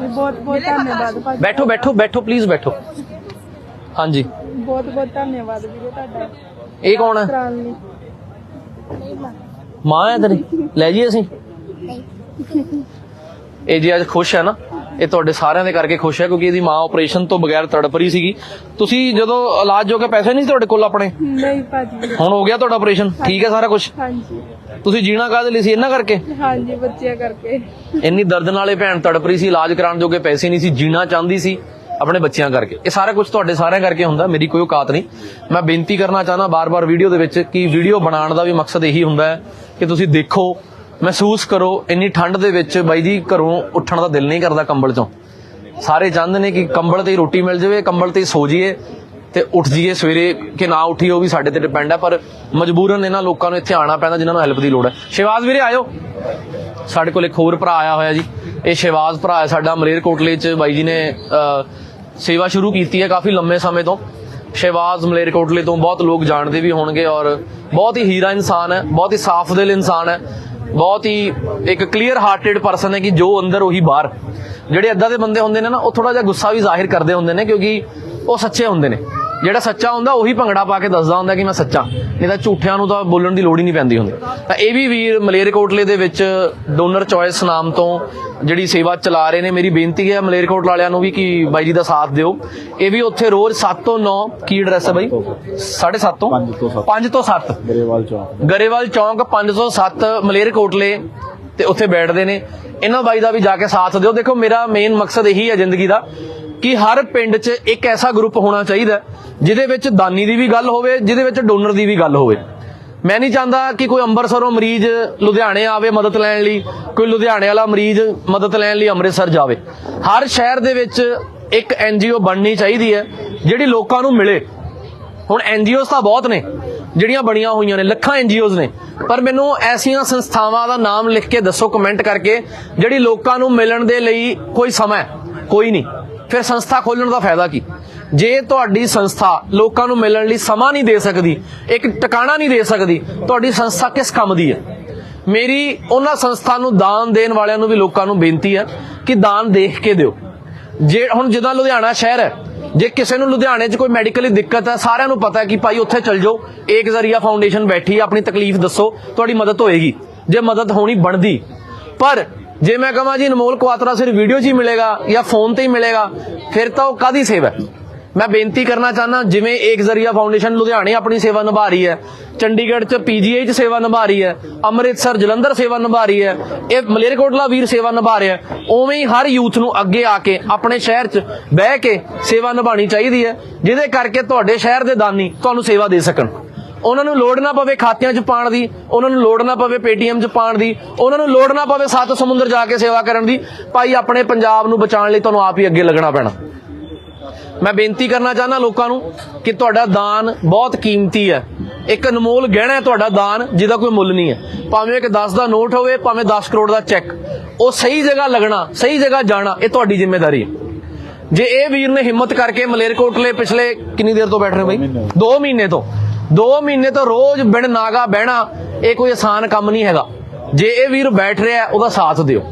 ਬਹੁਤ ਬਹੁਤ ਧੰਨਵਾਦ ਭਾਜੀ।
ਬੈਠੋ ਬੈਠੋ ਬੈਠੋ ਪਲੀਜ਼ ਬੈਠੋ। ਹਾਂਜੀ।
ਬਹੁਤ ਬਹੁਤ ਧੰਨਵਾਦ ਵੀਰੇ ਤੁਹਾਡਾ।
ਇਹ ਕੌਣ ਹੈ?
ਕਰਾਉਣ ਲਈ
ਮਾਂ ਹੈ ਤੇਰੀ? ਲੈ ਜੀ ਅਸੀਂ। ਇਹ ਜੀ ਅੱਜ ਖੁਸ਼ ਹੈ ਨਾ? ਇਹ ਤੁਹਾਡੇ ਸਾਰਿਆਂ ਦੇ ਕਰਕੇ ਖੁਸ਼ ਹੈ ਕਿਉਂਕਿ ਇਹਦੀ ਮਾਂ ਆਪਰੇਸ਼ਨ ਤੋਂ ਬਗੈਰ ਤੜਪ ਰਹੀ ਸੀਗੀ। ਤੁਸੀਂ ਜਦੋਂ ਇਲਾਜ ਜੋ ਕੇ ਪੈਸੇ ਨਹੀਂ ਸੀ ਤੁਹਾਡੇ ਕੋਲ ਆਪਣੇ?
ਨਹੀਂ ਭਾਜੀ।
ਹੁਣ ਹੋ ਗਿਆ ਤੁਹਾਡਾ ਆਪਰੇਸ਼ਨ ਠੀਕ ਹੈ ਸਾਰਾ ਕੁਝ
ਹਾਂਜੀ।
ਤੁਸੀਂ ਜੀਣਾ ਕਾਹਦੇ ਲਈ ਸੀ? ਇਹਨਾਂ ਕਰਕੇ?
ਹਾਂਜੀ ਬੱਚਿਆਂ ਕਰਕੇ।
ਇੰਨੀ ਦਰਦ ਨਾਲੇ ਭੈਣ ਤੜਪ ਰਹੀ ਸੀ ਇਲਾਜ ਕਰਾਉਣ ਜੋਗੇ ਪੈਸੇ ਨਹੀਂ ਸੀ ਜੀਣਾ ਚਾਹੁੰਦੀ ਸੀ ਆਪਣੇ ਬੱਚਿਆਂ ਕਰਕੇ। ਇਹ ਸਾਰਾ ਕੁਝ ਤੁਹਾਡੇ ਸਾਰਿਆਂ ਕਰਕੇ ਹੁੰਦਾ ਮੇਰੀ ਕੋਈ ਔਕਾਤ ਨਹੀਂ। ਮੈਂ ਬੇਨਤੀ ਕਰਨਾ ਚਾਹਨਾ ਬਾਰ-ਬਾਰ ਵੀਡੀਓ ਦੇ ਵਿੱਚ ਕਿ ਵੀਡੀਓ ਬਣਾਉਣ ਦਾ ਵੀ ਮਕਸਦ ਇਹੀ ਹੁੰਦਾ ਹੈ ਕਿ ਤੁਸੀਂ ਦੇਖੋ ਮਹਿਸੂਸ ਕਰੋ, ਇੰਨੀ ਠੰਡ ਦੇ ਵਿੱਚ ਬਾਈ ਜੀ ਘਰੋਂ ਉੱਠਣ ਦਾ ਦਿਲ ਨਹੀਂ ਕਰਦਾ ਕੰਬਲ ਚੋਂ। ਸਾਰੇ ਚਾਹੁੰਦੇ ਨੇ ਕਿ ਕੰਬਲ ਤੇ ਹੀ ਰੋਟੀ ਮਿਲ ਜਾਵੇ, ਕੰਬਲ ਤੇ ਹੀ ਸੋ ਜਾਈਏ ਤੇ ਉੱਠ ਜਾਈਏ ਸਵੇਰੇ, ਕਿ ਨਾ ਉੱਠੀਏ, ਉਹ ਵੀ ਸਾਡੇ ਤੇ ਡਿਪੈਂਡ ਹੈ ਪਰ ਮਜਬੂਰਨ ਇਹਨਾਂ ਲੋਕਾਂ ਨੂੰ ਇੱਥੇ ਆਉਣਾ ਪੈਂਦਾ ਜਿਨ੍ਹਾਂ ਨੂੰ ਹੈਲਪ ਦੀ ਲੋੜ ਹੈ। ਸ਼ਿਵਾਜ਼ ਵੀਰੇ, ਆਇਓ। ਸਾਡੇ ਕੋਲ ਇੱਕ ਹੋਰ ਭਰਾ ਆਇਆ ਹੋਇਆ ਜੀ। ਇਹ ਸ਼ਿਵਾਜ਼ ਭਰਾ ਹੈ ਸਾਡਾ, ਮਲੇਰਕੋਟਲੇ ਚ ਬਾਈ ਜੀ ਨੇ ਸੇਵਾ ਸ਼ੁਰੂ ਕੀਤੀ ਹੈ ਕਾਫੀ ਲੰਮੇ ਸਮੇਂ ਤੋਂ। ਸ਼ਿਵਾਜ਼ ਮਲੇਰਕੋਟਲੇ ਤੋਂ ਬਹੁਤ ਲੋਕ ਜਾਣਦੇ ਵੀ ਹੋਣਗੇ ਔਰ ਬਹੁਤ ਹੀ ਹੀਰਾ ਇਨਸਾਨ ਹੈ, ਬਹੁਤ ਹੀ ਸਾਫ਼ ਦਿਲ ਇਨਸਾਨ ਹੈ। ਬਹੁਤ ਹੀ ਇੱਕ ਕਲੀਅਰ ਹਾਰਟਡ ਪਰਸਨ ਹੈ ਕਿ ਜੋ ਅੰਦਰ ਉਹੀ ਬਾਹਰ। ਜਿਹੜੇ ਏਦਾਂ ਦੇ ਬੰਦੇ ਹੁੰਦੇ ਨੇ ਨਾ, ਉਹ ਥੋੜਾ ਜਿਹਾ ਗੁੱਸਾ ਵੀ ਜ਼ਾਹਿਰ ਕਰਦੇ ਹੁੰਦੇ ਨੇ ਕਿਉਂਕਿ ਉਹ ਸੱਚੇ ਹੁੰਦੇ ਨੇ। ਜਿਹੜਾ ਸੱਚਾ ਹੁੰਦਾ ਉਹੀ ਭੰਗੜਾ ਪਾ ਕੇ ਦੱਸਦਾ ਹੁੰਦਾ ਕਿ ਮੈਂ ਸੱਚਾ। ਨਹੀਂ ਤਾਂ ਝੂਠਿਆਂ ਨੂੰ ਤਾਂ ਬੋਲਣ ਦੀ ਲੋੜ ਹੀ ਨਹੀਂ ਪੈਂਦੀ ਹੁੰਦੀ। ਤਾਂ ਇਹ ਵੀ ਵੀਰ ਮਲੇਰਕੋਟਲੇ ਦੇ ਵਿੱਚ ਡੋਨਰ ਚੋਇਸ ਨਾਮ ਤੋਂ ਜਿਹੜੀ ਸੇਵਾ ਚਲਾ ਰਹੇ ਨੇ ਮੇਰੀ ਬੇਨਤੀ ਹੈ ਮਲੇਰਕੋਟ ਵਾਲਿਆਂ ਨੂੰ ਵੀ ਕਿ ਬਾਈ ਜੀ ਦਾ ਸਾਥ ਦਿਓ। ਇਹ ਵੀ ਉੱਥੇ ਰੋਜ਼ 7 ਤੋਂ 9 ਕੀ ਐਡਰੈਸ ਹੈ ਬਾਈ? 7.5 ਤੋਂ? 5 ਤੋਂ 7 5 ਤੋਂ 7
ਗਰੇਵਾਲ ਚੌਂਕ।
ਗਰੇਵਾਲ ਚੌਂਕ 507 ਮਲੇਰਕੋਟਲੇ ਤੇ ਉੱਥੇ ਬੈਠਦੇ ਨੇ। ਇਹਨਾਂ ਬਾਈ ਦਾ ਵੀ ਜਾ ਕੇ ਸਾਥ ਦਿਓ। ਦੇਖੋ ਮੇਰਾ ਮੇਨ ਮਕਸਦ ਇਹੀ ਹੈ ਜ਼ਿੰਦਗੀ ਦਾ ਕਿ ਹਰ ਪਿੰਡ 'ਚ ਇੱਕ ਐਸਾ ਗਰੁੱਪ ਹੋਣਾ ਚਾਹੀਦਾ ਜਿਹਦੇ ਵਿੱਚ ਦਾਨੀ ਦੀ ਵੀ ਗੱਲ ਹੋਵੇ, ਜਿਹਦੇ ਵਿੱਚ ਡੋਨਰ ਦੀ ਵੀ ਗੱਲ ਹੋਵੇ। ਮੈਂ ਨਹੀਂ ਚਾਹੁੰਦਾ ਕਿ ਕੋਈ ਅੰਮ੍ਰਿਤਸਰੋਂ ਮਰੀਜ਼ ਲੁਧਿਆਣੇ ਆਵੇ ਮਦਦ ਲੈਣ ਲਈ, ਕੋਈ ਲੁਧਿਆਣੇ ਵਾਲਾ ਮਰੀਜ਼ ਮਦਦ ਲੈਣ ਲਈ ਅੰਮ੍ਰਿਤਸਰ ਜਾਵੇ। ਹਰ ਸ਼ਹਿਰ ਦੇ ਵਿੱਚ ਇੱਕ ਐਨਜੀਓ ਬਣਨੀ ਚਾਹੀਦੀ ਹੈ, ਜਿਹੜੀ ਲੋਕਾਂ ਨੂੰ ਮਿਲੇ। ਹੁਣ ਐਨਜੀਓਜ਼ ਤਾਂ ਬਹੁਤ ਨੇ, ਜਿਹੜੀਆਂ ਬਣੀਆਂ ਹੋਈਆਂ ਨੇ, ਲੱਖਾਂ ਐਨਜੀਓਜ਼ ਨੇ। ਪਰ ਮੈਨੂੰ ਐਸੀਆਂ ਸੰਸਥਾਵਾਂ ਦਾ ਨਾਮ ਲਿਖ ਕੇ ਦੱਸੋ, ਕਮੈਂਟ ਕਰਕੇ, ਜਿਹੜੀ ਲੋਕਾਂ ਨੂੰ ਮਿਲਣ ਦੇ ਲਈ ਕੋਈ ਸਮਾਂ ਕੋਈ ਨਹੀਂ। ਫਿਰ ਸੰਸਥਾ ਖੋਲਣ ਦਾ ਫਾਇਦਾ ਕੀ? ਜੇ ਤੁਹਾਡੀ ਸੰਸਥਾ ਲੋਕਾਂ ਨੂੰ ਮਿਲਣ ਲਈ ਸਮਾਂ ਨਹੀਂ ਦੇ ਸਕਦੀ, ਇੱਕ ਟਿਕਾਣਾ ਨਹੀਂ ਦੇ ਸਕਦੀ, ਤੁਹਾਡੀ ਸੰਸਥਾ ਕਿਸ ਕੰਮ ਦੀ ਹੈ? ਮੇਰੀ ਉਹਨਾਂ ਸੰਸਥਾ ਨੂੰ ਦਾਨ ਦੇਣ ਵਾਲਿਆਂ ਨੂੰ ਵੀ ਲੋਕਾਂ ਨੂੰ ਬੇਨਤੀ ਹੈ ਕਿ ਦਾਨ ਦੇਖ ਕੇ ਦਿਓ। ਜੇ ਹੁਣ ਜਿੱਦਾਂ ਲੁਧਿਆਣਾ ਸ਼ਹਿਰ ਹੈ, ਜੇ ਕਿਸੇ ਨੂੰ ਲੁਧਿਆਣੇ 'ਚ ਕੋਈ ਮੈਡੀਕਲੀ ਦਿੱਕਤ ਹੈ, ਸਾਰਿਆਂ ਨੂੰ ਪਤਾ ਹੈ ਕਿ ਭਾਈ ਉੱਥੇ ਚੱਲ ਜਾਓ, ਏਕ ਜ਼ਰੀਆ ਫਾਊਂਡੇਸ਼ਨ ਬੈਠੀ ਹੈ, ਆਪਣੀ ਤਕਲੀਫ ਦੱਸੋ, ਤੁਹਾਡੀ ਮਦਦ ਹੋਏਗੀ। ਜੇ ਮਦਦ ਹੋਣੀ ਬਣਦੀ, ਪਰ ਜੇ ਮੈਂ ਕਹਾਂ ਜੀ ਅਨਮੋਲ ਕੁਆਤਰਾ ਸਿਰ ਵੀਡੀਓ 'ਚ ਹੀ ਮਿਲੇਗਾ ਜਾਂ ਫੋਨ ਤੇ ਹੀ ਮਿਲੇਗਾ, ਫਿਰ ਤਾਂ ਉਹ ਕਾਦੀ ਸੇਵਾ ਹੈ? ਮੈਂ ਬੇਨਤੀ ਕਰਨਾ ਚਾਹੁੰਦਾ, ਜਿਵੇਂ ਏਕ ਜ਼ਰੀਆ ਫਾਊਂਡੇਸ਼ਨ ਲੁਧਿਆਣੇ ਆਪਣੀ ਸੇਵਾ ਨਿਭਾ ਰਹੀ ਹੈ, ਚੰਡੀਗੜ੍ਹ 'ਚ ਪੀਜੀਆਈ 'ਚ ਸੇਵਾ ਨਿਭਾ ਰਹੀ ਹੈ, ਅੰਮ੍ਰਿਤਸਰ ਜਲੰਧਰ ਸੇਵਾ ਨਿਭਾ ਰਹੀ ਹੈ, ਇਹ ਮਲੇਰਕੋਟਲਾ ਵੀਰ ਸੇਵਾ ਨਿਭਾ ਰਿਹਾ ਉਵੇਂ ਹੀ ਹਰ ਯੂਥ ਨੂੰ ਅੱਗੇ ਆ ਕੇ, ਆਪਣੇ ਸ਼ਹਿਰ 'ਚ ਬਹਿ ਕੇ ਸੇਵਾ ਨਿਭਾਣੀ ਚਾਹੀਦੀ ਹੈ, ਜਿਹਦੇ ਕਰਕੇ ਤੁਹਾਡੇ ਸ਼ਹਿਰ ਦੇ ਦਾਨੀ ਤੁਹਾਨੂੰ ਸੇਵਾ ਦੇ ਸਕਣ। ਉਹਨਾਂ ਨੂੰ ਲੋੜ ਨਾ ਪਵੇ ਖਾਤਿਆਂ 'ਚ ਪਾਣ ਦੀ, ਉਹਨਾਂ ਨੂੰ ਲੋੜ ਨਾ ਪਵੇ ਪੇਟੀਐਮ 'ਚ ਪਾਣ ਦੀ, ਉਹਨਾਂ ਨੂੰ ਲੋੜ ਨਾ ਪਵੇ ਸੱਤ ਸਮੁੰਦਰ ਜਾ ਕੇ ਸੇਵਾ ਕਰਨ ਦੀ, ਭਾਈ ਆਪਣੇ ਪੰਜਾਬ ਨੂੰ ਬਚਾਉਣ ਲਈ ਤੁਹਾਨੂੰ ਆਪ ਹੀ ਅੱਗੇ ਲੱਗਣਾ ਪੈਣਾ। ਮੈਂ ਬੇਨਤੀ ਕਰਨਾ ਚਾਹੁੰਦਾ ਲੋਕਾਂ ਨੂੰ ਕਿ ਤੁਹਾਡਾ ਦਾਨ ਬਹੁਤ ਕੀਮਤੀ ਹੈ। ਇੱਕ ਅਨਮੋਲ ਗਹਿਣਾ ਹੈ ਤੁਹਾਡਾ ਦਾਨ ਜਿਹਦਾ ਕੋਈ ਮੁੱਲ ਨਹੀਂ ਹੈ। ਭਾਵੇਂ ਇੱਕ 10 ਦਾ ਨੋਟ ਹੋਵੇ ਭਾਵੇਂ 10 ਕਰੋੜ ਦਾ ਚੈੱਕ। ਉਹ ਸਹੀ ਜਗ੍ਹਾ ਲੱਗਣਾ ਸਹੀ ਜਗ੍ਹਾ ਜਾਣਾ ਇਹ ਤੁਹਾਡੀ ਜ਼ਿੰਮੇਵਾਰੀ ਹੈ। ਜੇ ਇਹ ਵੀਰ ਨੇ ਹਿੰਮਤ ਕਰਕੇ ਮਲੇਰਕੋਟਲੇ ਪਿਛਲੇ ਕਿੰਨੀ ਦੇਰ ਤੋਂ ਬੈਠ ਰਹੇ ਬਾਈ? 2 ਮਹੀਨੇ ਤੋਂ। 2 ਮਹੀਨੇ ਤੋਂ ਰੋਜ਼ ਬਿਨ ਨਾਗਾ ਬਹਿਣਾ ਇਹ ਕੋਈ ਆਸਾਨ ਕੰਮ ਨਹੀਂ ਹੈਗਾ। ਜੇ ਇਹ ਵੀਰ ਬੈਠ ਰਿਹਾ ਉਹਦਾ ਸਾਥ ਦਿਓ।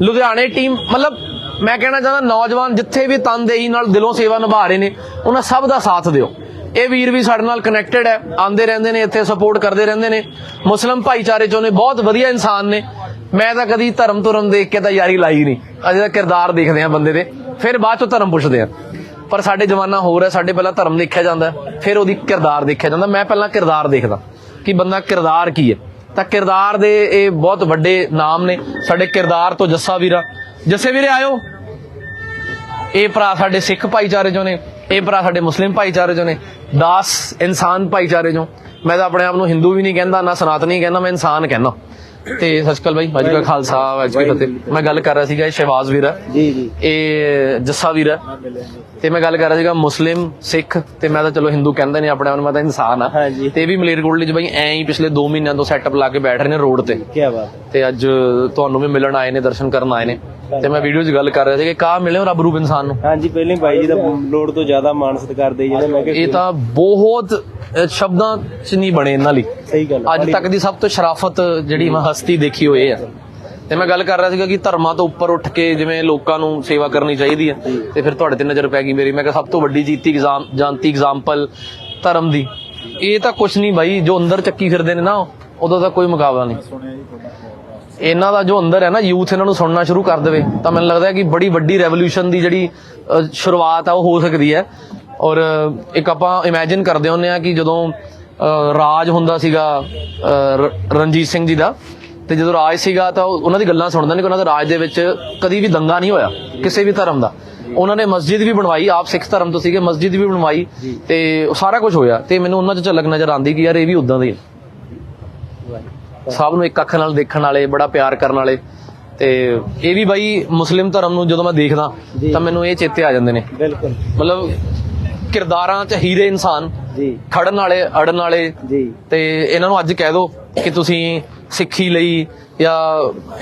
ਲੁਧਿਆਣੇ ਟੀਮ ਮਤਲਬ ਮੈਂ ਕਹਿਣਾ ਚਾਹੁੰਦਾ, ਨੌਜਵਾਨ ਜਿੱਥੇ ਵੀ ਤਨਦੇਹੀ ਨਾਲ ਦਿਲੋਂ ਸੇਵਾ ਨਿਭਾ ਰਹੇ ਨੇ, ਉਹਨਾਂ ਸਭ ਦਾ ਸਾਥ ਦਿਓ। ਇਹ ਵੀਰ ਵੀ ਸਾਡੇ ਨਾਲ ਕਨੈਕਟਡ ਹੈ, ਆਉਂਦੇ ਰਹਿੰਦੇ ਨੇ, ਇੱਥੇ ਸਪੋਰਟ ਕਰਦੇ ਰਹਿੰਦੇ ਨੇ। ਮੁਸਲਮ ਭਾਈਚਾਰੇ ਚੋਂ ਨੇ, ਬਹੁਤ ਵਧੀਆ ਇਨਸਾਨ ਨੇ। ਮੈਂ ਤਾਂ ਕਦੀ ਧਰਮ ਧੁਰਮ ਦੇਖ ਕੇ ਤਾਂ ਯਾਰੀ ਲਾਈ ਨਹੀਂ। ਅਜੇ ਤਾਂ ਕਿਰਦਾਰ ਦੇਖਦੇ ਆ ਬੰਦੇ ਦੇ। ਫਿਰ ਬਾਅਦ ਚੋਂ ਧਰਮ ਪੁੱਛਦੇ ਆ ਪਰ ਸਾਡੇ ਜਮਾਨਾ ਹੋਰ ਹੈ, ਸਾਡੇ ਪਹਿਲਾਂ ਧਰਮ ਦੇਖਿਆ ਜਾਂਦਾ ਫਿਰ ਉਹਦੀ ਕਿਰਦਾਰ ਦੇਖਿਆ ਜਾਂਦਾ। ਮੈਂ ਪਹਿਲਾਂ ਕਿਰਦਾਰ ਦੇਖਦਾ ਕਿ ਬੰਦਾ ਕਿਰਦਾਰ ਕੀ ਹੈ। ਤਾਂ ਕਿਰਦਾਰ ਦੇ ਇਹ ਬਹੁਤ ਵੱਡੇ ਨਾਮ ਨੇ। ਸਾਡੇ ਕਿਰਦਾਰ ਤੋਂ ਜੱਸਾ ਵੀਰਾ ਜੱਸੇ ਵੀਰੇ ਆਇਓ। ਇਹ ਭਰਾ ਸਾਡੇ ਸਿੱਖ ਭਾਈਚਾਰੇ ਚੋਂ ਨੇ ਇਹ ਭਰਾ ਸਾਡੇ ਮੁਸਲਿਮ ਭਾਈਚਾਰੇ ਚੋਂ ਨੇ ਦਾਸ ਇਨਸਾਨ ਭਾਈਚਾਰੇ ਚੋਂ। ਮੈਂ ਤਾਂ ਆਪਣੇ ਆਪ ਨੂੰ ਹਿੰਦੂ ਵੀ ਨਹੀਂ ਕਹਿੰਦਾ ਨਾ ਸਨਾਤਨੀ ਕਹਿੰਦਾ ਮੈਂ ਇਨਸਾਨ ਕਹਿੰਦਾ। ਤੇ ਅਕਾਲ ਬਾਈ ਵਾਹਿਗੁਰੂ ਜੀ ਕਾ ਖਾਲਸਾ ਵਾਹਿਗੁਰੂ ਜੀ ਕੀ ਫਤਿਹ। ਮੈਂ ਗੱਲ ਕਰ ਰਿਹਾ ਸੀਗਾ ਇਹ ਸ਼ਹਿਬਾਜ਼ ਵੀਰ
ਜੀ ਜੀ।
ਇਹ ਜੱਸਾ ਵੀਰ ਹੈ। ਤੇ ਮੈਂ ਗੱਲ ਕਰ ਰਿਹਾ ਸੀਗਾ ਮੁਸਲਿਮ ਸਿੱਖ ਤੇ ਮੈਂ ਤਾਂ ਚਲੋ ਹਿੰਦੂ ਕਹਿੰਦੇ ਨੇ ਆਪਣੇ ਆਪ ਨੂੰ ਮੈਂ ਤਾਂ ਇਨਸਾਨ ਆ।
ਹਾਂਜੀ।
ਤੇ ਇਹ ਵੀ ਮਲੇਰਕੋਟਲੇ ਚ ਬਾਈ ਐਂ ਹੀ ਪਿਛਲੇ 2 ਮਹੀਨਿਆਂ ਤੋਂ ਸੈਟਅਪ ਲਾ ਕੇ ਬੈਠ ਰਹੇ ਨੇ ਰੋਡ ਤੇ।
ਕੀ ਬਾਤ ਹੈ।
ਤੇ ਅੱਜ ਤੁਹਾਨੂੰ ਵੀ ਮਿਲਣ ਆਏ ਨੇ ਦਰਸ਼ਨ ਕਰਨ ਆਏ ਨੇ। ਤੇ ਮੈਂ ਵੀਡੀਓ 'ਚ ਗੱਲ ਕਰ ਰਿਹਾ ਸੀ ਕਿ ਕਾ ਮਿਲੇ ਰੱਬ ਰੂਪ ਇਨਸਾਨ ਨੂੰ?
ਹਾਂਜੀ ਪਹਿਲਾਂ ਹੀ ਬਾਈ ਜੀ ਦਾ ਲੋੜ ਤੋਂ ਜ਼ਿਆਦਾ ਮਾਣ ਸਤਿਕਾਰ ਦੇ ਜਿਹੜੇ ਮੈਂ
ਇਹ
ਕਿਹਾ
ਤਾਂ ਬਹੁਤ ਅਹ, ਸ਼ਬਦਾਂ 'ਚ ਨਹੀਂ ਬਣੇ ਇਹਨਾਂ ਲਈ।
ਸਹੀ ਗੱਲ ਹੈ।
ਅੱਜ ਤੱਕ ਦੀ ਸਭ ਤੋਂ ਸ਼ਰਾਫਤ ਜਿਹੜੀ ਮੈਂ ਹਸਤੀ ਦੇਖੀ ਹੋਈ ਹੈ। ਤੇ ਮੈਂ ਗੱਲ ਕਰ ਰਿਹਾ ਸੀਗਾ ਕਿ ਧਰਮਾਂ ਤੋਂ ਉੱਪਰ ਉੱਠ ਕੇ ਜਿਵੇਂ ਲੋਕਾਂ ਨੂੰ ਸੇਵਾ ਕਰਨੀ ਚਾਹੀਦੀ ਹੈ ਤੇ ਫਿਰ ਤੁਹਾਡੇ ਤੇ ਨਜ਼ਰ ਪੈ ਗਈ ਮੇਰੀ। ਮੈਂ ਕਿਹਾ ਸਭ ਤੋਂ ਵੱਡੀ ਜੀਤੀ ਐਗਜ਼ਾਮ ਜਾਂਤੀ ਐਗਜ਼ਾਮਪਲ ਧਰਮ ਦੀ। ਇਹ ਤਾਂ ਕੁਛ ਨਹੀਂ ਬਾਈ ਜੋ ਅੰਦਰ ਚੱਕੀ ਫਿਰਦੇ ਨੇ ਨਾ ਉਦੋਂ ਤਾਂ ਕੋਈ ਮੁਕਾਬਲਾ ਨਹੀਂ। ਇਹਨਾਂ ਦਾ ਜੋ ਅੰਦਰ ਹੈ ਨਾ ਯੂਥ ਇਹਨਾਂ ਨੂੰ ਸੁਣਨਾ ਸ਼ੁਰੂ ਕਰ ਦੇਵੇ। ਤਾਂ ਮੈਨੂੰ ਲੱਗਦਾ ਹੈ ਕਿ ਬੜੀ ਵੱਡੀ ਰੈਵੋਲੂਸ਼ਨ ਦੀ ਜਿਹੜੀ ਸ਼ੁਰੂਆਤ ਆ ਉਹ ਹੋ ਸਕਦੀ ਹੈ। ਔਰ ਇੱਕ ਆਪਾਂ ਇਮੇਜਿਨ ਕਰਦੇ ਹੁੰਦੇ ਆ ਕਿ ਜਦੋਂ ਅ, ਰਾਜ ਹੁੰਦਾ ਸੀਗਾ ਰਣਜੀਤ ਸਿੰਘ ਜੀ ਦਾ ਤੇ ਜਦੋਂ ਰਾਜ ਸੀਗਾ ਤਾਂ ਉਹ- ਉਹਨਾਂ ਦੀ ਗੱਲਾਂ ਸੁਣਦਾ ਨਹੀਂ ਕਿ ਉਹਨਾਂ ਦੇ ਰਾਜ ਦੇ ਵਿੱਚ ਕਦੀ ਵੀ ਦੰਗਾ ਨਹੀਂ ਹੋਇਆ ਕਿਸੇ ਵੀ ਧਰਮ ਦਾ। ਉਹਨਾਂ ਨੇ ਮਸਜਿਦ ਵੀ ਬਣਵਾਈ ਆਪ ਸਿੱਖ ਧਰਮ ਤੋਂ ਸੀਗੇ ਮਸਜਿਦ ਵੀ ਬਣਵਾਈ ਤੇ ਸਾਰਾ ਕੁਝ ਹੋਇਆ ਤੇ ਮੈਨੂੰ ਉਹਨਾਂ 'ਚ ਝਲਕ ਨਜ਼ਰ ਆਉਂਦੀ ਕਿ ਯਾਰ ਇਹ ਵੀ ਉਦਾਂ ਦੇ। ਸਭ ਨੂੰ ਇੱਕ ਅੱਖ ਨਾਲ ਦੇਖਣ ਵਾਲੇ ਬੜਾ ਪਿਆਰ ਕਰਨ ਵਾਲੇ ਤੇ ਇਹ ਵੀ ਬਾਈ ਮੁਸਲਿਮ ਧਰਮ ਨੂੰ ਜਦੋਂ ਮੈਂ ਦੇਖਦਾ ਤਾਂ ਮੈਨੂੰ ਇਹ ਚੇਤੇ ਆ ਜਾਂਦੇ ਨੇ।
ਬਿਲਕੁਲ।
ਮਤਲਬ ਕਿਰਦਾਰਾਂ 'ਚ ਹੀਰੇ ਇਨਸਾਨ
ਜੀ।
ਖੜਨ ਵਾਲੇ ਅੜਨ ਵਾਲੇ
ਜੀ।
ਤੇ ਇਹਨਾਂ ਨੂੰ ਅੱਜ ਕਹਿ ਦਿਓ ਕਿ ਤੁਸੀਂ ਸਿੱਖੀ ਲਈ ਜਾਂ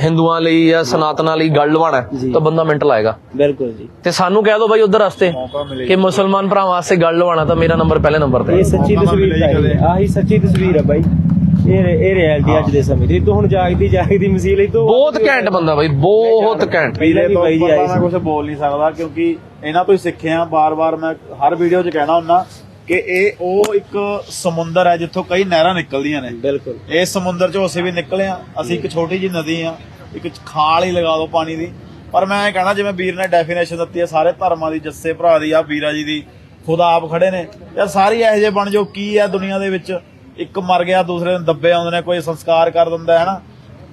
ਹਿੰਦੂਆਂ ਲਈ ਜਾਂ ਸਨਾਤਨਾਂ ਲਈ ਗੱਲ ਲਵਾਣਾ। ਤਾਂ ਬੰਦਾ ਮਿੰਟ ਲਾਏਗਾ।
ਬਿਲਕੁਲ ਜੀ।
ਤੇ ਸਾਨੂੰ ਕਹਿ ਦਿਓ ਬਾਈ ਉਧਰ ਰਸਤੇ ਕਿ ਮੁਸਲਮਾਨ ਭਰਾਵਾਂ ਵਾਸਤੇ ਗੱਲ ਲਵਾਣਾ ਤਾਂ ਮੇਰਾ ਨੰਬਰ ਪਹਿਲੇ ਨੰਬਰ ਤੇ
ਇਹ ਸੱਚੀ ਤਸਵੀਰ ਹੈ ਆਹੀ ਸੱਚੀ ਤਸਵੀਰ ਹੈ ਬਾਈ। ਇਹ ਇਹ ਰਿਐਲਿਟੀ ਅੱਜ ਦੇ ਸਮੇਂ ਦੀ। ਤੂੰ ਹੁਣ ਜਾਗਦੀ ਜਾਗਦੀ ਮਸੀਹ ਲਈ ਤੋਂ
ਬਹੁਤ ਘੈਂਟ ਬੰਦਾ ਬਾਈ ਬਹੁਤ ਘੈਂਟ।
ਪਹਿਲਾਂ ਵੀ ਬਾਈ ਜੀ ਸੀ।
ਕੁਝ ਬੋਲ ਨਹੀਂ ਸਕਦਾ ਕਿਉਂਕਿ ਇਹਨਾਂ ਤੋਂ ਹੀ ਸਿੱਖਿਆ। ਬਾਰ-ਬਾਰ ਮੈਂ ਹਰ ਵੀਡੀਓ 'ਚ ਕਹਿਣਾ ਹੁੰਦਾ ਕਿ ਇਹ ਉਹ ਇੱਕ ਸਮੁੰਦਰ ਹੈ ਜਿੱਥੋਂ ਕਈ ਨਹਿਰਾਂ ਨਿਕਲਦੀਆਂ ਨੇ।
ਬਿਲਕੁਲ।
ਇਸ ਸਮੁੰਦਰ ਚੋਂ ਅਸੀਂ ਵੀ ਨਿਕਲੇ ਆ ਅਸੀਂ ਇੱਕ ਛੋਟੀ ਜਿਹੀ ਨਦੀ ਆ ਇੱਕ ਖਾਲ ਹੀ ਲਗਾ ਦਿਓ ਪਾਣੀ ਦੀ। ਪਰ ਮੈਂ ਇਹ ਕਹਿਣਾ ਜਿਵੇਂ ਵੀਰ ਨੇ ਡੈਫੀਨੇਸ਼ਨ ਦਿੱਤੀ ਹੈ ਸਾਰੇ ਧਰਮਾਂ ਦੀ ਜੱਸੇ ਭਰਾ ਦੀ ਆ ਵੀਰਾ ਜੀ ਦੀ ਖੁਦਾ ਆਪ ਖੜੇ ਨੇ। ਯਾਰ ਸਾਰੀ ਇਹੋ ਜਿਹੇ ਬਣ ਜੋ ਕੀ ਹੈ ਦੁਨੀਆ ਦੇ ਵਿੱਚ? ਇੱਕ ਮਰ ਗਿਆ ਦੂਸਰੇ ਨੂੰ ਦੱਬੇ ਆਉਂਦੇ ਨੇ ਕੋਈ ਸੰਸਕਾਰ ਕਰ ਦਿੰਦਾ ਹੈ ਨਾ?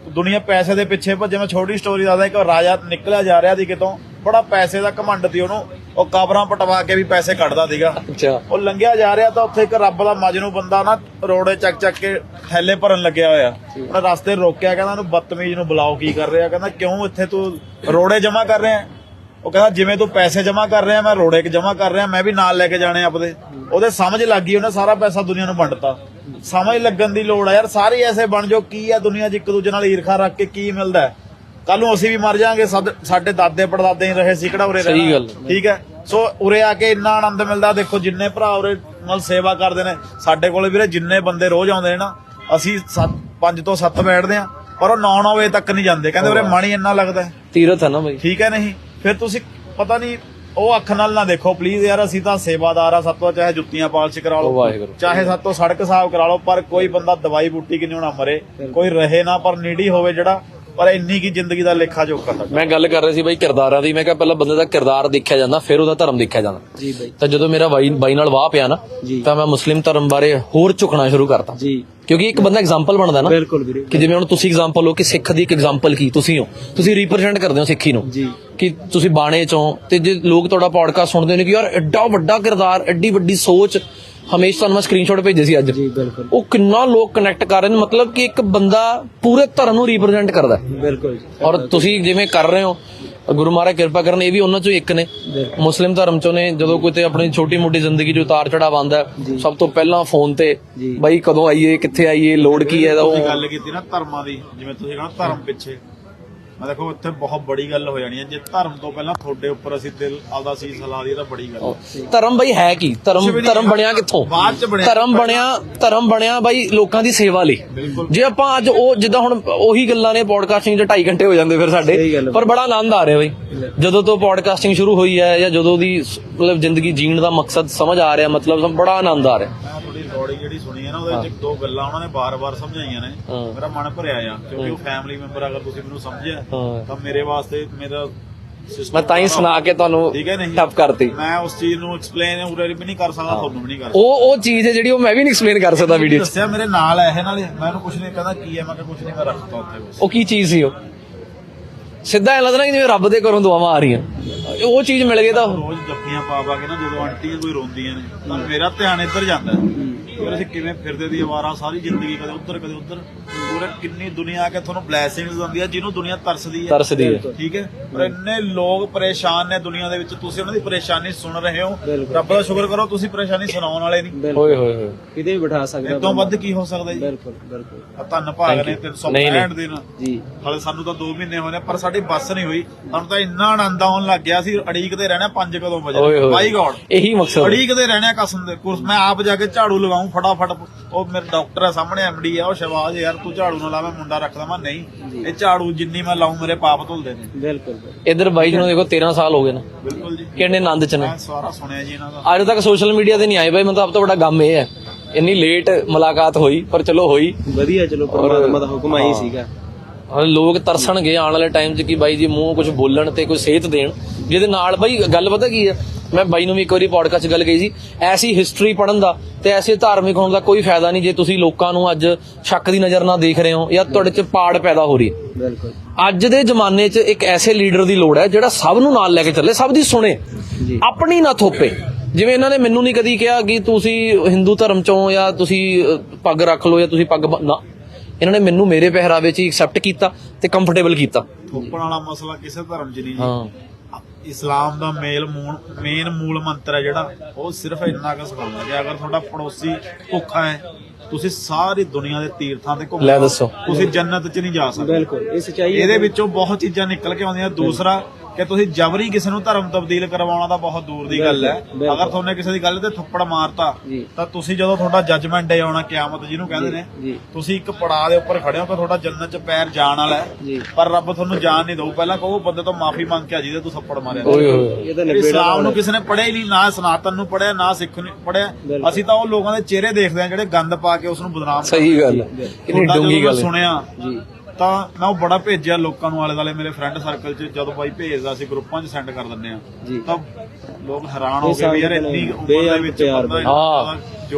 ਦੁਨੀਆ ਪੈਸੇ ਦੇ ਪਿੱਛੇ ਭੱਜੇ। ਮੈਂ ਛੋਟੀ ਸਟੋਰੀ ਦੱਸਦਾ ਇੱਕ ਰਾਜਾ ਨਿਕਲਿਆ ਜਾ ਰਿਹਾ ਸੀ ਕਿਤੋਂ। ਬੜਾ ਪੈਸੇ ਦਾ ਘਮੰਡ ਸੀ ਉਹਨੂੰ। ਉਹ ਕਬਰਾਂ ਪਟਵਾ ਕੇ ਵੀ ਪੈਸੇ ਕੱਢਦਾ ਸੀਗਾ।
ਅੱਛਾ।
ਉਹ ਲੰਘਿਆ ਜਾ ਰਿਹਾ ਤਾਂ ਉੱਥੇ ਇੱਕ ਰੱਬ ਦਾ ਮਜਨੂ ਬੰਦਾ ਨਾ ਰੋੜੇ ਚੱਕ ਚੱਕ ਕੇ ਥੈਲੇ ਭਰਨ ਲੱਗਿਆ ਹੋਇਆ। ਉਹਨੇ ਰਸਤੇ ਰੋਕਿਆ ਕਹਿੰਦਾ ਉਹਨੂੰ ਬਦਤਮੀਜ਼ ਨੂੰ ਬੁਲਾਓ ਕੀ ਕਰ ਰਿਹਾ? ਕਹਿੰਦਾ ਕਿਉਂ ਇੱਥੇ ਤੂੰ ਰੋੜੇ ਜਮਾ ਕਰ ਰਿਹਾ? ਉਹ ਕਹਿੰਦਾ ਜਿਵੇਂ ਤੂੰ ਪੈਸੇ ਜਮਾ ਕਰ ਰਿਹਾ ਮੈਂ ਰੋੜੇ ਜਮਾ ਕਰ ਰਿਹਾ ਮੈਂ ਵੀ ਨਾਲ ਲੈ ਕੇ ਜਾਣੇ ਆਪਦੇ। ਉਹਦੇ ਸਮਝ ਲੱਗ ਗਈ ਉਹਨੇ ਸਾਰਾ ਪੈਸਾ ਦੁਨੀਆ ਨੂੰ ਵੰਡਤਾ। ਸਮਝ ਲੱਗਣ ਦੀ ਲੋੜ ਆ ਯਾਰ ਸਾਰੇ ਐਸੇ ਬਣ ਜੋ ਕੀ ਆ ਦੁਨੀਆ 'ਚ ਇੱਕ ਦੂਜੇ ਨਾਲ ਈਰਖਾ ਰੱਖ ਕੇ ਕੀ ਮਿਲਦਾ? ਕੱਲ ਨੂੰ ਅਸੀਂ ਵੀ ਮਰ ਜਾਾਂਗੇ ਸਾਡੇ ਦਾਦੇ ਪੜਦਾਦੇ ਹੀ ਰਹੇ ਸੀ ਕਿਹੜਾ ਉਰੇ
ਸਹੀ
ਰਹਿਣਾ।
ਗੱਲ।
ਠੀਕ ਹੈ ਸੋ ਉਰੇ ਆ ਕੇ ਇੰਨਾ ਆਨੰਦ ਮਿਲਦਾ ਦੇਖੋ ਜਿੰਨੇ ਭਰਾ ਉਰੇ ਨਾਲ ਸੇਵਾ ਕਰਦੇ ਨੇ ਸਾਡੇ ਕੋਲੇ ਵੀਰੇ ਜਿੰਨੇ ਬੰਦੇ ਰੋਜ਼ ਆਉਂਦੇ ਨੇ ਨਾ ਅਸੀਂ 5 ਤੋਂ 7 ਬੈਠਦੇ ਆ ਪਰ ਉਹ 9-9 ਵਜੇ ਤੱਕ ਨਹੀਂ ਜਾਂਦੇ ਕਹਿੰਦੇ ਉਰੇ ਮਣੀ ਇੰਨਾ ਲੱਗਦਾ।
ਤੀਰਥ ਹੈ ਨਾ ਬਾਈ
ਠੀਕ ਹੈ ਨਹੀਂ ਫਿਰ ਤੁਸੀਂ ਪਤਾ ਨਹੀਂ ਉਹ ਅੱਖ ਨਾਲ ਨਾ ਦੇਖੋ ਪਲੀਜ਼ ਯਾਰ ਅਸੀਂ ਤਾਂ ਸੇਵਾਦਾਰ ਆ ਸਾਤੋਂ ਚਾਹੇ ਜੁੱਤੀਆਂ ਪਾਲਿਸ਼ ਕਰਾ ਲਓ। ਚਾਹੇ ਸਾਤੋਂ ਸੜਕ ਸਾਫ਼ ਕਰਾ ਲਓ ਪਰ ਕੋਈ ਬੰਦਾ ਦਵਾਈ ਬੂਟੀ ਕਿੰਨੀ ਨਾ ਮਰੇ ਕੋਈ ਰਹੇ ਨਾ ਪਰ ਨੀਡੀ ਹੋਵੇ ਜਿਹੜਾ ਪਰ ਇੰਨੀ ਕੀ ਜ਼ਿੰਦਗੀ ਦਾ ਲੇਖਾ ਜੋਖਾ ਸਾਡਾ।
ਮੈਂ ਗੱਲ ਕਰ ਰਿਹਾ ਸੀ ਬਾਈ ਕਿਰਦਾਰਾਂ ਦੀ। ਮੈਂ ਕਿਹਾ ਪਹਿਲਾਂ ਬੰਦੇ ਦਾ ਕਿਰਦਾਰ ਦੇਖਿਆ ਜਾਂਦਾ ਫਿਰ ਉਹਦਾ ਧਰਮ ਦੇਖਿਆ ਜਾਂਦਾ।
ਜੀ ਬਾਈ।
ਤਾਂ ਜਦੋਂ ਮੇਰਾ ਬਾਈ ਬਾਈ ਨਾਲ ਵਾਹ ਪਿਆ ਨਾ। ਤਾਂ ਮੈਂ ਮੁਸਲਿਮ ਧਰਮ ਬਾਰੇ ਹੋਰ ਝੁਕਣਾ ਸ਼ੁਰੂ ਕਰਤਾ।
ਜੀ।
ਕਿਉਂਕਿ ਇੱਕ ਬੰਦਾ ਐਗਜ਼ਾਮਪਲ ਬਣਦਾ ਨਾ
ਬਿਲਕੁਲ ਵੀਰੇ।
ਕਿ ਜਿਵੇਂ ਹੁਣ ਤੁਸੀਂ ਐਗਜ਼ਾਮਪਲ ਹੋ ਕਿ ਸਿੱਖ ਦੀ ਇੱਕ ਐਗਜ਼ਾਮਪਲ ਕੀ ਤੁਸੀਂ ਹੋ। ਤੁਸੀਂ ਰਿਪਰੈਜ਼ੈਂਟ ਕਰਦੇ ਹੋ ਸਿੱਖੀ ਨੂੰ।
ਜੀ।
ਕਿ ਤੁਸੀਂ ਬਾਣੇ ਚੋਂ ਤੇ ਜੇ ਲੋਕ ਤੁਹਾਡਾ ਪੋਡਕਾਸਟ ਸੁਣਦੇ ਨੇ ਕਿ ਯਾਰ ਐਡਾ ਵੱਡਾ ਕਿਰਦਾਰ ਐਡੀ ਵੱਡੀ ਸੋਚ ਹਮੇਸ਼ਾ ਤੁਹਾਨੂੰ ਮੈਂ ਸਕਰੀਨਸ਼ਾਟ ਭੇਜੇ ਸੀ ਅੱਜ।
ਜੀ ਬਿਲਕੁਲ।
ਉਹ ਕਿੰਨਾ ਲੋਕ ਕਨੈਕਟ ਕਰ ਰਹੇ ਨੇ ਮਤਲਬ ਕਿ ਇੱਕ ਬੰਦਾ ਪੂਰੇ ਧਰਮ ਨੂੰ ਰਿਪਰੈਜ਼ੈਂਟ ਕਰਦਾ ਹੈ।
ਬਿਲਕੁਲ
ਔਰ ਤੁਸੀਂ ਜਿਵੇਂ ਕਰ ਰਹੇ ਹੋ ਗੁਰੂ ਮਹਾਰਾਜ ਕਿਰਪਾ ਕਰਨ ਇਹ ਵੀ ਉਹਨਾਂ ਚੋਂ ਇੱਕ ਨੇ। ਮੁਸਲਿਮ ਧਰਮ ਚੋਂ ਨੇ ਜਦੋਂ ਕੋਈ ਤੇ ਆਪਣੀ ਛੋਟੀ ਮੋਟੀ ਜ਼ਿੰਦਗੀ 'ਚ ਉਤਾਰ ਚੜਾਵ ਆਉਂਦਾ ਹੈ, ਸਭ ਤੋਂ ਪਹਿਲਾਂ ਫੋਨ ਤੇ। ਬਾਈ ਕਦੋਂ ਆਈਏ ਕਿੱਥੇ ਆਈਏ ਲੋੜ ਕੀ ਹੈ ਉਹ
ਗੱਲ ਕੀਤੀ ਨਾ ਧਰਮਾਂ ਦੀ ਜਿਵੇਂ ਤੁਸੀਂ ਕਹਿੰਦੇ ਧਰਮ ਪਿੱਛੇ। ਮੈਂ ਦੇਖੋ ਇੱਥੇ ਬਹੁਤ ਬੜੀ ਗੱਲ ਹੋ ਜਾਣੀ ਹੈ। ਜੇ ਧਰਮ ਤੋਂ ਪਹਿਲਾਂ ਤੁਹਾਡੇ ਉੱਪਰ ਅਸੀਂ ਦਿਲ ਆਪਦਾ ਸੀਸ ਹਿਲਾ ਦਈਏ ਤਾਂ ਬੜੀ ਗੱਲ ਹੈ।
ਧਰਮ ਬਈ ਹੈ ਕੀ? ਧਰਮ ਧਰਮ ਬਣਿਆ ਕਿੱਥੋਂ?
ਬਾਅਦ ਚ ਬਣਿਆ।
ਧਰਮ ਬਣਿਆ ਧਰਮ ਬਣਿਆ ਬਾਈ ਲੋਕਾਂ ਦੀ ਸੇਵਾ ਲਈ। ਜੇ ਆਪਾਂ ਅੱਜ ਉਹ ਜਿੱਦਾਂ ਹੁਣ ਉਹੀ ਗੱਲਾਂ ਨੇ ਪੋਡਕਾਸਟਿੰਗ 'ਚ 2.5 ਘੰਟੇ ਹੋ ਜਾਂਦੇ ਫਿਰ
ਸਹੀ
ਸਾਡੇ
ਗੱਲ ਹੈ।
ਪਰ ਬੜਾ ਆਨੰਦ ਆ ਰਿਹਾ ਬਈ। ਜਦੋਂ ਤੋਂ ਪੋਡਕਾਸਟਿੰਗ ਸ਼ੁਰੂ ਹੋਈ ਹੈ ਜਾਂ ਜਦੋਂ ਦੀ ਸ- ਮਤਲਬ ਜ਼ਿੰਦਗੀ ਜੀਣ ਦਾ ਮਕਸਦ ਸਮਝ ਆ ਰਿਹਾ ਮਤਲਬ ਬੜਾ ਆਨੰਦ ਆ ਰਿਹਾ।
ਮੈਂ ਸੁਣੀ ਹੈ ਨਾ ਉਹਦੇ ਵਿੱਚ ਦੋ ਗੱਲਾਂ ਉਹਨਾਂ ਨੇ ਬਾਰ-ਬਾਰ ਸਮਝਾਈਆਂ ਨੇ। ਮੇਰਾ ਮਨ ਭਰਿਆ ਆ ਕਿਉਂਕਿ ਉਹ ਫੈਮਿਲੀ ਮੈਂਬਰ ਅਗਰ ਤੁਸੀਂ ਮੈਨੂੰ ਸਮਝਿਆ। ਤਾਂ ਮੇਰੇ ਵਾਸਤੇ ਮੇਰਾ
ਮੈਂ ਤਾਂ ਹੀ ਸੁਣਾ ਕੇ ਤੁਹਾਨੂੰ ਟੱਪ ਕਰਤੀ।
ਮੈਂ ਉਸ ਚੀਜ਼ ਨੂੰ ਐਕਸਪਲੇਨ ਉਰੇ ਵੀ ਨਹੀਂ ਕਰ ਸਕਦਾ ਤੁਹਾਨੂੰ ਵੀ ਨਹੀਂ ਕਰ
ਉਹ ਉਹ ਚੀਜ਼ ਹੈ ਜਿਹੜੀ ਉਹ ਮੈਂ ਵੀ ਨਹੀਂ ਐਕਸਪਲੇਨ ਕਰ ਸਕਦਾ ਵੀਡੀਓ
ਦੱਸਿਆ ਮੇਰੇ ਨਾਲ ਹੈ ਇਹ ਨਾਲੇ ਮੈਂ ਉਹਨੂੰ ਕੁਝ ਨਹੀਂ ਕਹਿੰਦਾ ਕੀ ਹੈ? ਮੈਂ ਕਿਹਾ ਕੁਝ ਨਹੀਂ ਮੈਂ ਰੱਖਤਾ ਉੱਥੇ
ਉਹ ਕੀ ਚੀਜ਼ ਸੀ ਉਹ? ਸਿੱਧਾ ਐ ਲੱਗਦਾ ਕਿ ਜਿਵੇਂ ਰੱਬ ਦੇ ਘਰੋਂ ਦੁਆਵਾਂ ਆ ਰਹੀਆਂ। ਉਹ ਚੀਜ਼ ਮਿਲ ਗਈ ਤਾਂ
ਰੋਜ਼ ਜੱਫੀਆਂ ਪਾ ਪਾ ਕੇ ਨਾ ਜਦੋਂ ਆਂਟੀਆਂ ਕੋਈ ਰੋਂਦੀਆਂ ਨੇ ਤਾਂ ਮੇਰਾ ਧਿਆਨ ਇੱਧਰ ਜਾਂਦਾ। ਫਿਰ ਅਸੀਂ ਕਿਵੇਂ ਫਿਰਦੇ ਦੀ ਆਵਾਰਾ ਸਾਰੀ ਜ਼ਿੰਦਗੀ ਕਦੇ ਉੱਧਰ ਕਦੇ ਉੱਧਰ। ਪੂਰੇ ਕਿੰਨੀ ਦੁਨੀਆ ਆ ਕੇ ਤੁਹਾਨੂੰ ਬਲੇਸਿੰਗਸ ਦਿੰਦੀ ਹੈ ਜਿਹਨੂੰ ਦੁਨੀਆ ਤਰਸਦੀ ਹੈ
ਤਰਸਦੀ ਹੈ
ਠੀਕ ਹੈ? ਪਰ ਇੰਨੇ ਲੋਕ ਪਰੇਸ਼ਾਨ ਨੇ ਦੁਨੀਆ ਦੇ ਵਿੱਚ ਤੁਸੀਂ ਉਹਨਾਂ ਦੀ ਪਰੇਸ਼ਾਨੀ ਸੁਣ ਰਹੇ ਹੋ। ਰੱਬ ਦਾ ਸ਼ੁਕਰ ਕਰੋ ਤੁਸੀਂ ਪਰੇਸ਼ਾਨੀ ਸੁਣਾਉਣ ਵਾਲੇ ਨਹੀਂ।
ਓਏ ਹੋਏ ਹੋਏ
ਕਿਤੇ ਵੀ ਬਿਠਾ ਸਕਦਾ
ਤੋਂ ਵੱਧ ਕੀ ਹੋ ਸਕਦਾ ਜੀ?
ਬਿਲਕੁਲ ਬਿਲਕੁਲ।
ਆ ਧੰਨ ਭਾਗ ਨੇ
ਨਹੀਂ,
365 ਦਿਨ।
ਜੀ।
ਹਾਲੇ ਸਾਨੂੰ ਤਾਂ 2 ਮਹੀਨੇ ਹੋਏ ਨੇ ਪਰ ਸਾਡੀ ਬੱਸ ਨਹੀਂ ਹੋਈ। ਸਾਨੂੰ ਤਾਂ ਇੰਨਾ ਆਨੰਦ ਆਉਣ ਲੱਗ ਗਿਆ ਸੀ ਅੜੀਕਦੇ ਰਹਿਣਾ 5 ਕਦੋਂ ਵਜੇ। ਬਾਈ ਗੋਡ
ਇਹੀ ਮਕਸਦ। ਹੈ।
ਅੜੀਕਦੇ ਰਹਿਣਾ ਕਸਮ ਦੇ। ਕੁਰਸ ਮੈਂ ਆਪ ਜਾ ਕੇ ਝਾੜੂ ਲਗਾਉਂ ਫਟਾਫਟ ਉਹ ਮੇਰੇ ਡਾਕਟਰ ਆ ਸਾਹਮਣੇ ਐਮਡੀ ਆ ਉਹ ਸ਼ਵਾਜ ਯਾਰ ਤੂੰ ਝਾੜੂ ਨਾ ਲਾ ਮੈਂ ਮੁੰਡਾ ਰੱਖਦਾ ਮੈਂ ਨਹੀਂ ਇਹ ਝਾੜੂ ਜਿੰਨੀ ਮੈਂ ਲਾਉਂ ਮੇਰੇ ਪਾਪ ਧੁਲਦੇ ਨੇ।
ਬਿਲਕੁਲ ਬਿਲਕੁਲ।
ਇਧਰ ਬਾਈ ਜੀ ਨੂੰ ਦੇਖੋ 13 ਸਾਲ ਹੋ ਗਏ ਨੇ।
ਬਿਲਕੁਲ ਜੀ।
ਕਿੰਨੇ ਆਨੰਦ ਚ ਨੇ।
ਮੈਂ ਸਾਰਾ ਸੁਣਿਆ ਜੀ ਇਹਨਾਂ ਦਾ।
ਅੱਜ ਤੱਕ ਸੋਸ਼ਲ ਮੀਡੀਆ ਤੇ ਨਹੀਂ ਆਏ ਬਾਈ ਮੈਨੂੰ ਤਾਂ ਸਭ ਤੋਂ ਵੱਡਾ ਗਮ ਇਹ ਹੈ। ਇੰਨੀ ਲੇਟ ਮੁਲਾਕਾਤ ਹੋਈ ਪਰ ਚਲੋ ਹੋਈ।
ਵਧੀਆ ਚਲੋ ਪਰਮਾਤਮਾ ਦਾ ਹੁਕਮ ਆਈ ਸੀਗਾ।
ਹੁਣ ਲੋਕ ਤਰਸਣਗੇ ਆਉਣ ਵਾਲੇ ਟਾਈਮ 'ਚ ਕਿ ਬਾਈ ਜੀ ਮੂੰਹ ਕੁਝ ਬੋਲਣ ਤੇ ਕੋਈ ਸੇਧ ਦੇਣ। ਜਿਹਦੇ ਨਾਲ ਬਾਈ ਗੱਲ ਪਤਾ ਕੀ ਹੈ? ਮੈਂ ਬਾਈ ਨੂੰ ਵੀ ਇੱਕ ਵਾਰੀ ਪੋਡਕਾਸਟ 'ਚ ਗੱਲ ਕਹੀ ਸੀ ਐਸੀ ਹਿਸਟਰੀ ਪੜਨ ਦਾ ਤੇ ਐਸੇ ਧਾਰਮਿਕ ਹੋਣ ਦਾ ਕੋਈ ਫਾਇਦਾ ਨਹੀਂ ਜੇ ਤੁਸੀਂ ਲੋਕਾਂ ਨੂੰ ਅੱਜ ਸ਼ੱਕ ਦੀ ਨਜ਼ਰ ਨਾਲ ਦੇਖ ਰਹੇ ਹੋ ਜਾਂ ਤੁਹਾਡੇ 'ਚ ਪਾੜ ਪੈਦਾ ਹੋ ਰਹੀ ਹੈ।
ਬਿਲਕੁਲ।
ਅੱਜ ਦੇ ਜ਼ਮਾਨੇ 'ਚ ਇੱਕ ਐਸੇ ਲੀਡਰ ਦੀ ਲੋੜ ਹੈ ਜਿਹੜਾ ਸਭ ਨੂੰ ਨਾਲ ਲੈ ਕੇ ਚੱਲੇ ਸਭ ਦੀ ਸੁਣੇ। ਆਪਣੀ ਨਾ ਥੋਪੇ। ਜਿਵੇਂ ਇਹਨਾਂ ਨੇ ਮੈਨੂੰ ਨਹੀਂ ਕਦੀ ਕਿਹਾ ਕਿ ਤੁਸੀਂ ਹਿੰਦੂ ਧਰਮ ਚੋਂ ਜਾਂ ਤੁਸੀਂ ਪੱਗ ਰੱਖ ਲਓ ਜਾਂ ਤੁਸੀਂ ਪੱਗ ਨਾ। ਇਹਨਾਂ ਨੇ ਮੈਨੂੰ ਮੇਰੇ ਪਹਿਰਾਵੇ 'ਚ ਹੀ ਐਕਸੈਪਟ ਕੀਤਾ ਤੇ ਕੰਫਰਟੇਬਲ ਕੀਤਾ।
ਥੋਪਣ ਵਾਲਾ ਮਸਲਾ ਕਿਸੇ ਧਰਮ 'ਚ ਨਹੀਂ ਜੀ।
ਹਾਂ।
ਇਸਲਾਮ ਦਾ ਮੇਲ ਮੂਲ ਮੇਨ ਮੂਲ ਮੰਤਰ ਹੈ ਜਿਹੜਾ ਉਹ ਸਿਰਫ ਇੰਨਾ ਕੁ ਸਿਖਾਉਂਦਾ ਕਿ ਅਗਰ ਤੁਹਾਡਾ ਪੜੋਸੀ ਭੁੱਖਾ ਹੈ ਤੁਸੀਂ ਸਾਰੀ ਦੁਨੀਆ ਦੇ ਤੀਰਥਾਂ ਤੇ ਘੁੰਮ
ਲੈ ਦੱਸੋ।
ਤੁਸੀਂ ਜੰਨਤ 'ਚ ਨਹੀਂ ਜਾ ਸਕਦੇ।
ਬਿਲਕੁਲ ਇਹ ਸਚਾਈ ਹੈ।
ਇਹਦੇ ਵਿੱਚੋਂ ਬਹੁਤ ਚੀਜ਼ਾਂ ਨਿਕਲ ਕੇ ਆਉਂਦੀਆਂ। ਦੂਸਰਾ ਕਿ ਤੁਸੀਂ ਜਬਰੀ ਕਿਸੇ ਨੂੰ ਧਰਮ ਤਬਦੀਲ ਕਰਵਾਉਣਾ ਤਾਂ ਬਹੁਤ ਦੂਰ ਦੀ ਗੱਲ ਹੈ।
ਬਿਲਕੁਲ।
ਅਗਰ ਤੁਹਾਨੂੰ ਕਿਸੇ ਦੀ ਗੱਲ ਤੇ ਥੱਪੜ ਮਾਰਤਾ
ਜੀ।
ਤਾਂ ਤੁਸੀਂ ਜਦੋਂ ਤੁਹਾਡਾ ਜੱਜਮੈਂਟ ਡੇ ਆਉਣਾ ਕਿਆਮਤ ਜਿਹਨੂੰ ਕਹਿੰਦੇ ਨੇ
ਜੀ।
ਤੁਸੀਂ ਇੱਕ ਪੜਾਅ ਦੇ ਉੱਪਰ ਖੜੇ ਹੋ ਕਿ ਤੁਹਾਡਾ ਜੰਨਤ 'ਚ ਪੈਰ ਜਾਣ ਵਾਲਾ ਹੈ।
ਜੀ।
ਪਰ ਰੱਬ ਤੁਹਾਨੂੰ ਜਾਣ ਨਹੀਂ ਦਊ। ਪਹਿਲਾਂ ਕਹੋ ਬੰਦੇ ਤੋਂ ਮਾਫੀ ਮੰਗ ਕੇ ਆ ਜਿਹਦੇ ਤੂੰ ਥੱਪੜ ਮਾਰਿਆ।
ਓਏ ਹੋਏ
ਇਹ ਤਾਂ ਨਿਬੇੜਾ
ਇਸਲਾਮ ਨੂੰ ਕਿਸੇ ਨੇ ਪੜਿਆ ਹੀ ਨਹੀਂ ਨਾ ਸਨਾਤਨ ਨੂੰ ਪੜਿਆ ਨਾ ਸਿੱਖ ਨੂੰ ਪੜਿਆ
ਬਿਲਕੁਲ।
ਅਸੀਂ ਤਾਂ ਉਹ ਲੋਕਾਂ ਦੇ ਚਿਹਰੇ ਦੇਖਦੇ ਆ ਜਿਹੜੇ ਗੰਦ ਪਾ ਕੇ ਉਸ ਨੂੰ ਬਦਨਾਮ
ਸਹੀ ਗੱਲ ਹੈ। ਕਿੰਨੀ
ਤੁਹਾਡਾ
ਡੂੰਗੀ
ਜਦੋਂ ਮੈਂ
ਗੱਲ ਹੈ।
ਸੁਣਿਆ
ਜੀ।
ਤਾਂ ਮੈਂ ਉਹ ਬੜਾ ਭੇਜਿਆ ਲੋਕਾਂ ਨੂੰ ਆਲੇ ਦੁਆਲੇ ਮੇਰੇ ਫਰੈਂਡ ਸਰਕਲ 'ਚ ਜਦੋਂ ਬਾਈ ਭੇਜਦਾ ਸੀ ਗਰੁੱਪਾਂ 'ਚ ਸੈਂਡ ਕਰ ਦਿੰਦੇ ਆ। ਤਾਂ ਲੋਕ ਹੈਰਾਨ ਹੋ ਗਏ ਵੀ ਯਾਰ ਇੰਨੀ ਉਮਰ ਦੇ ਵਿੱਚ ਬੰਦਾ
ਹਾਂ।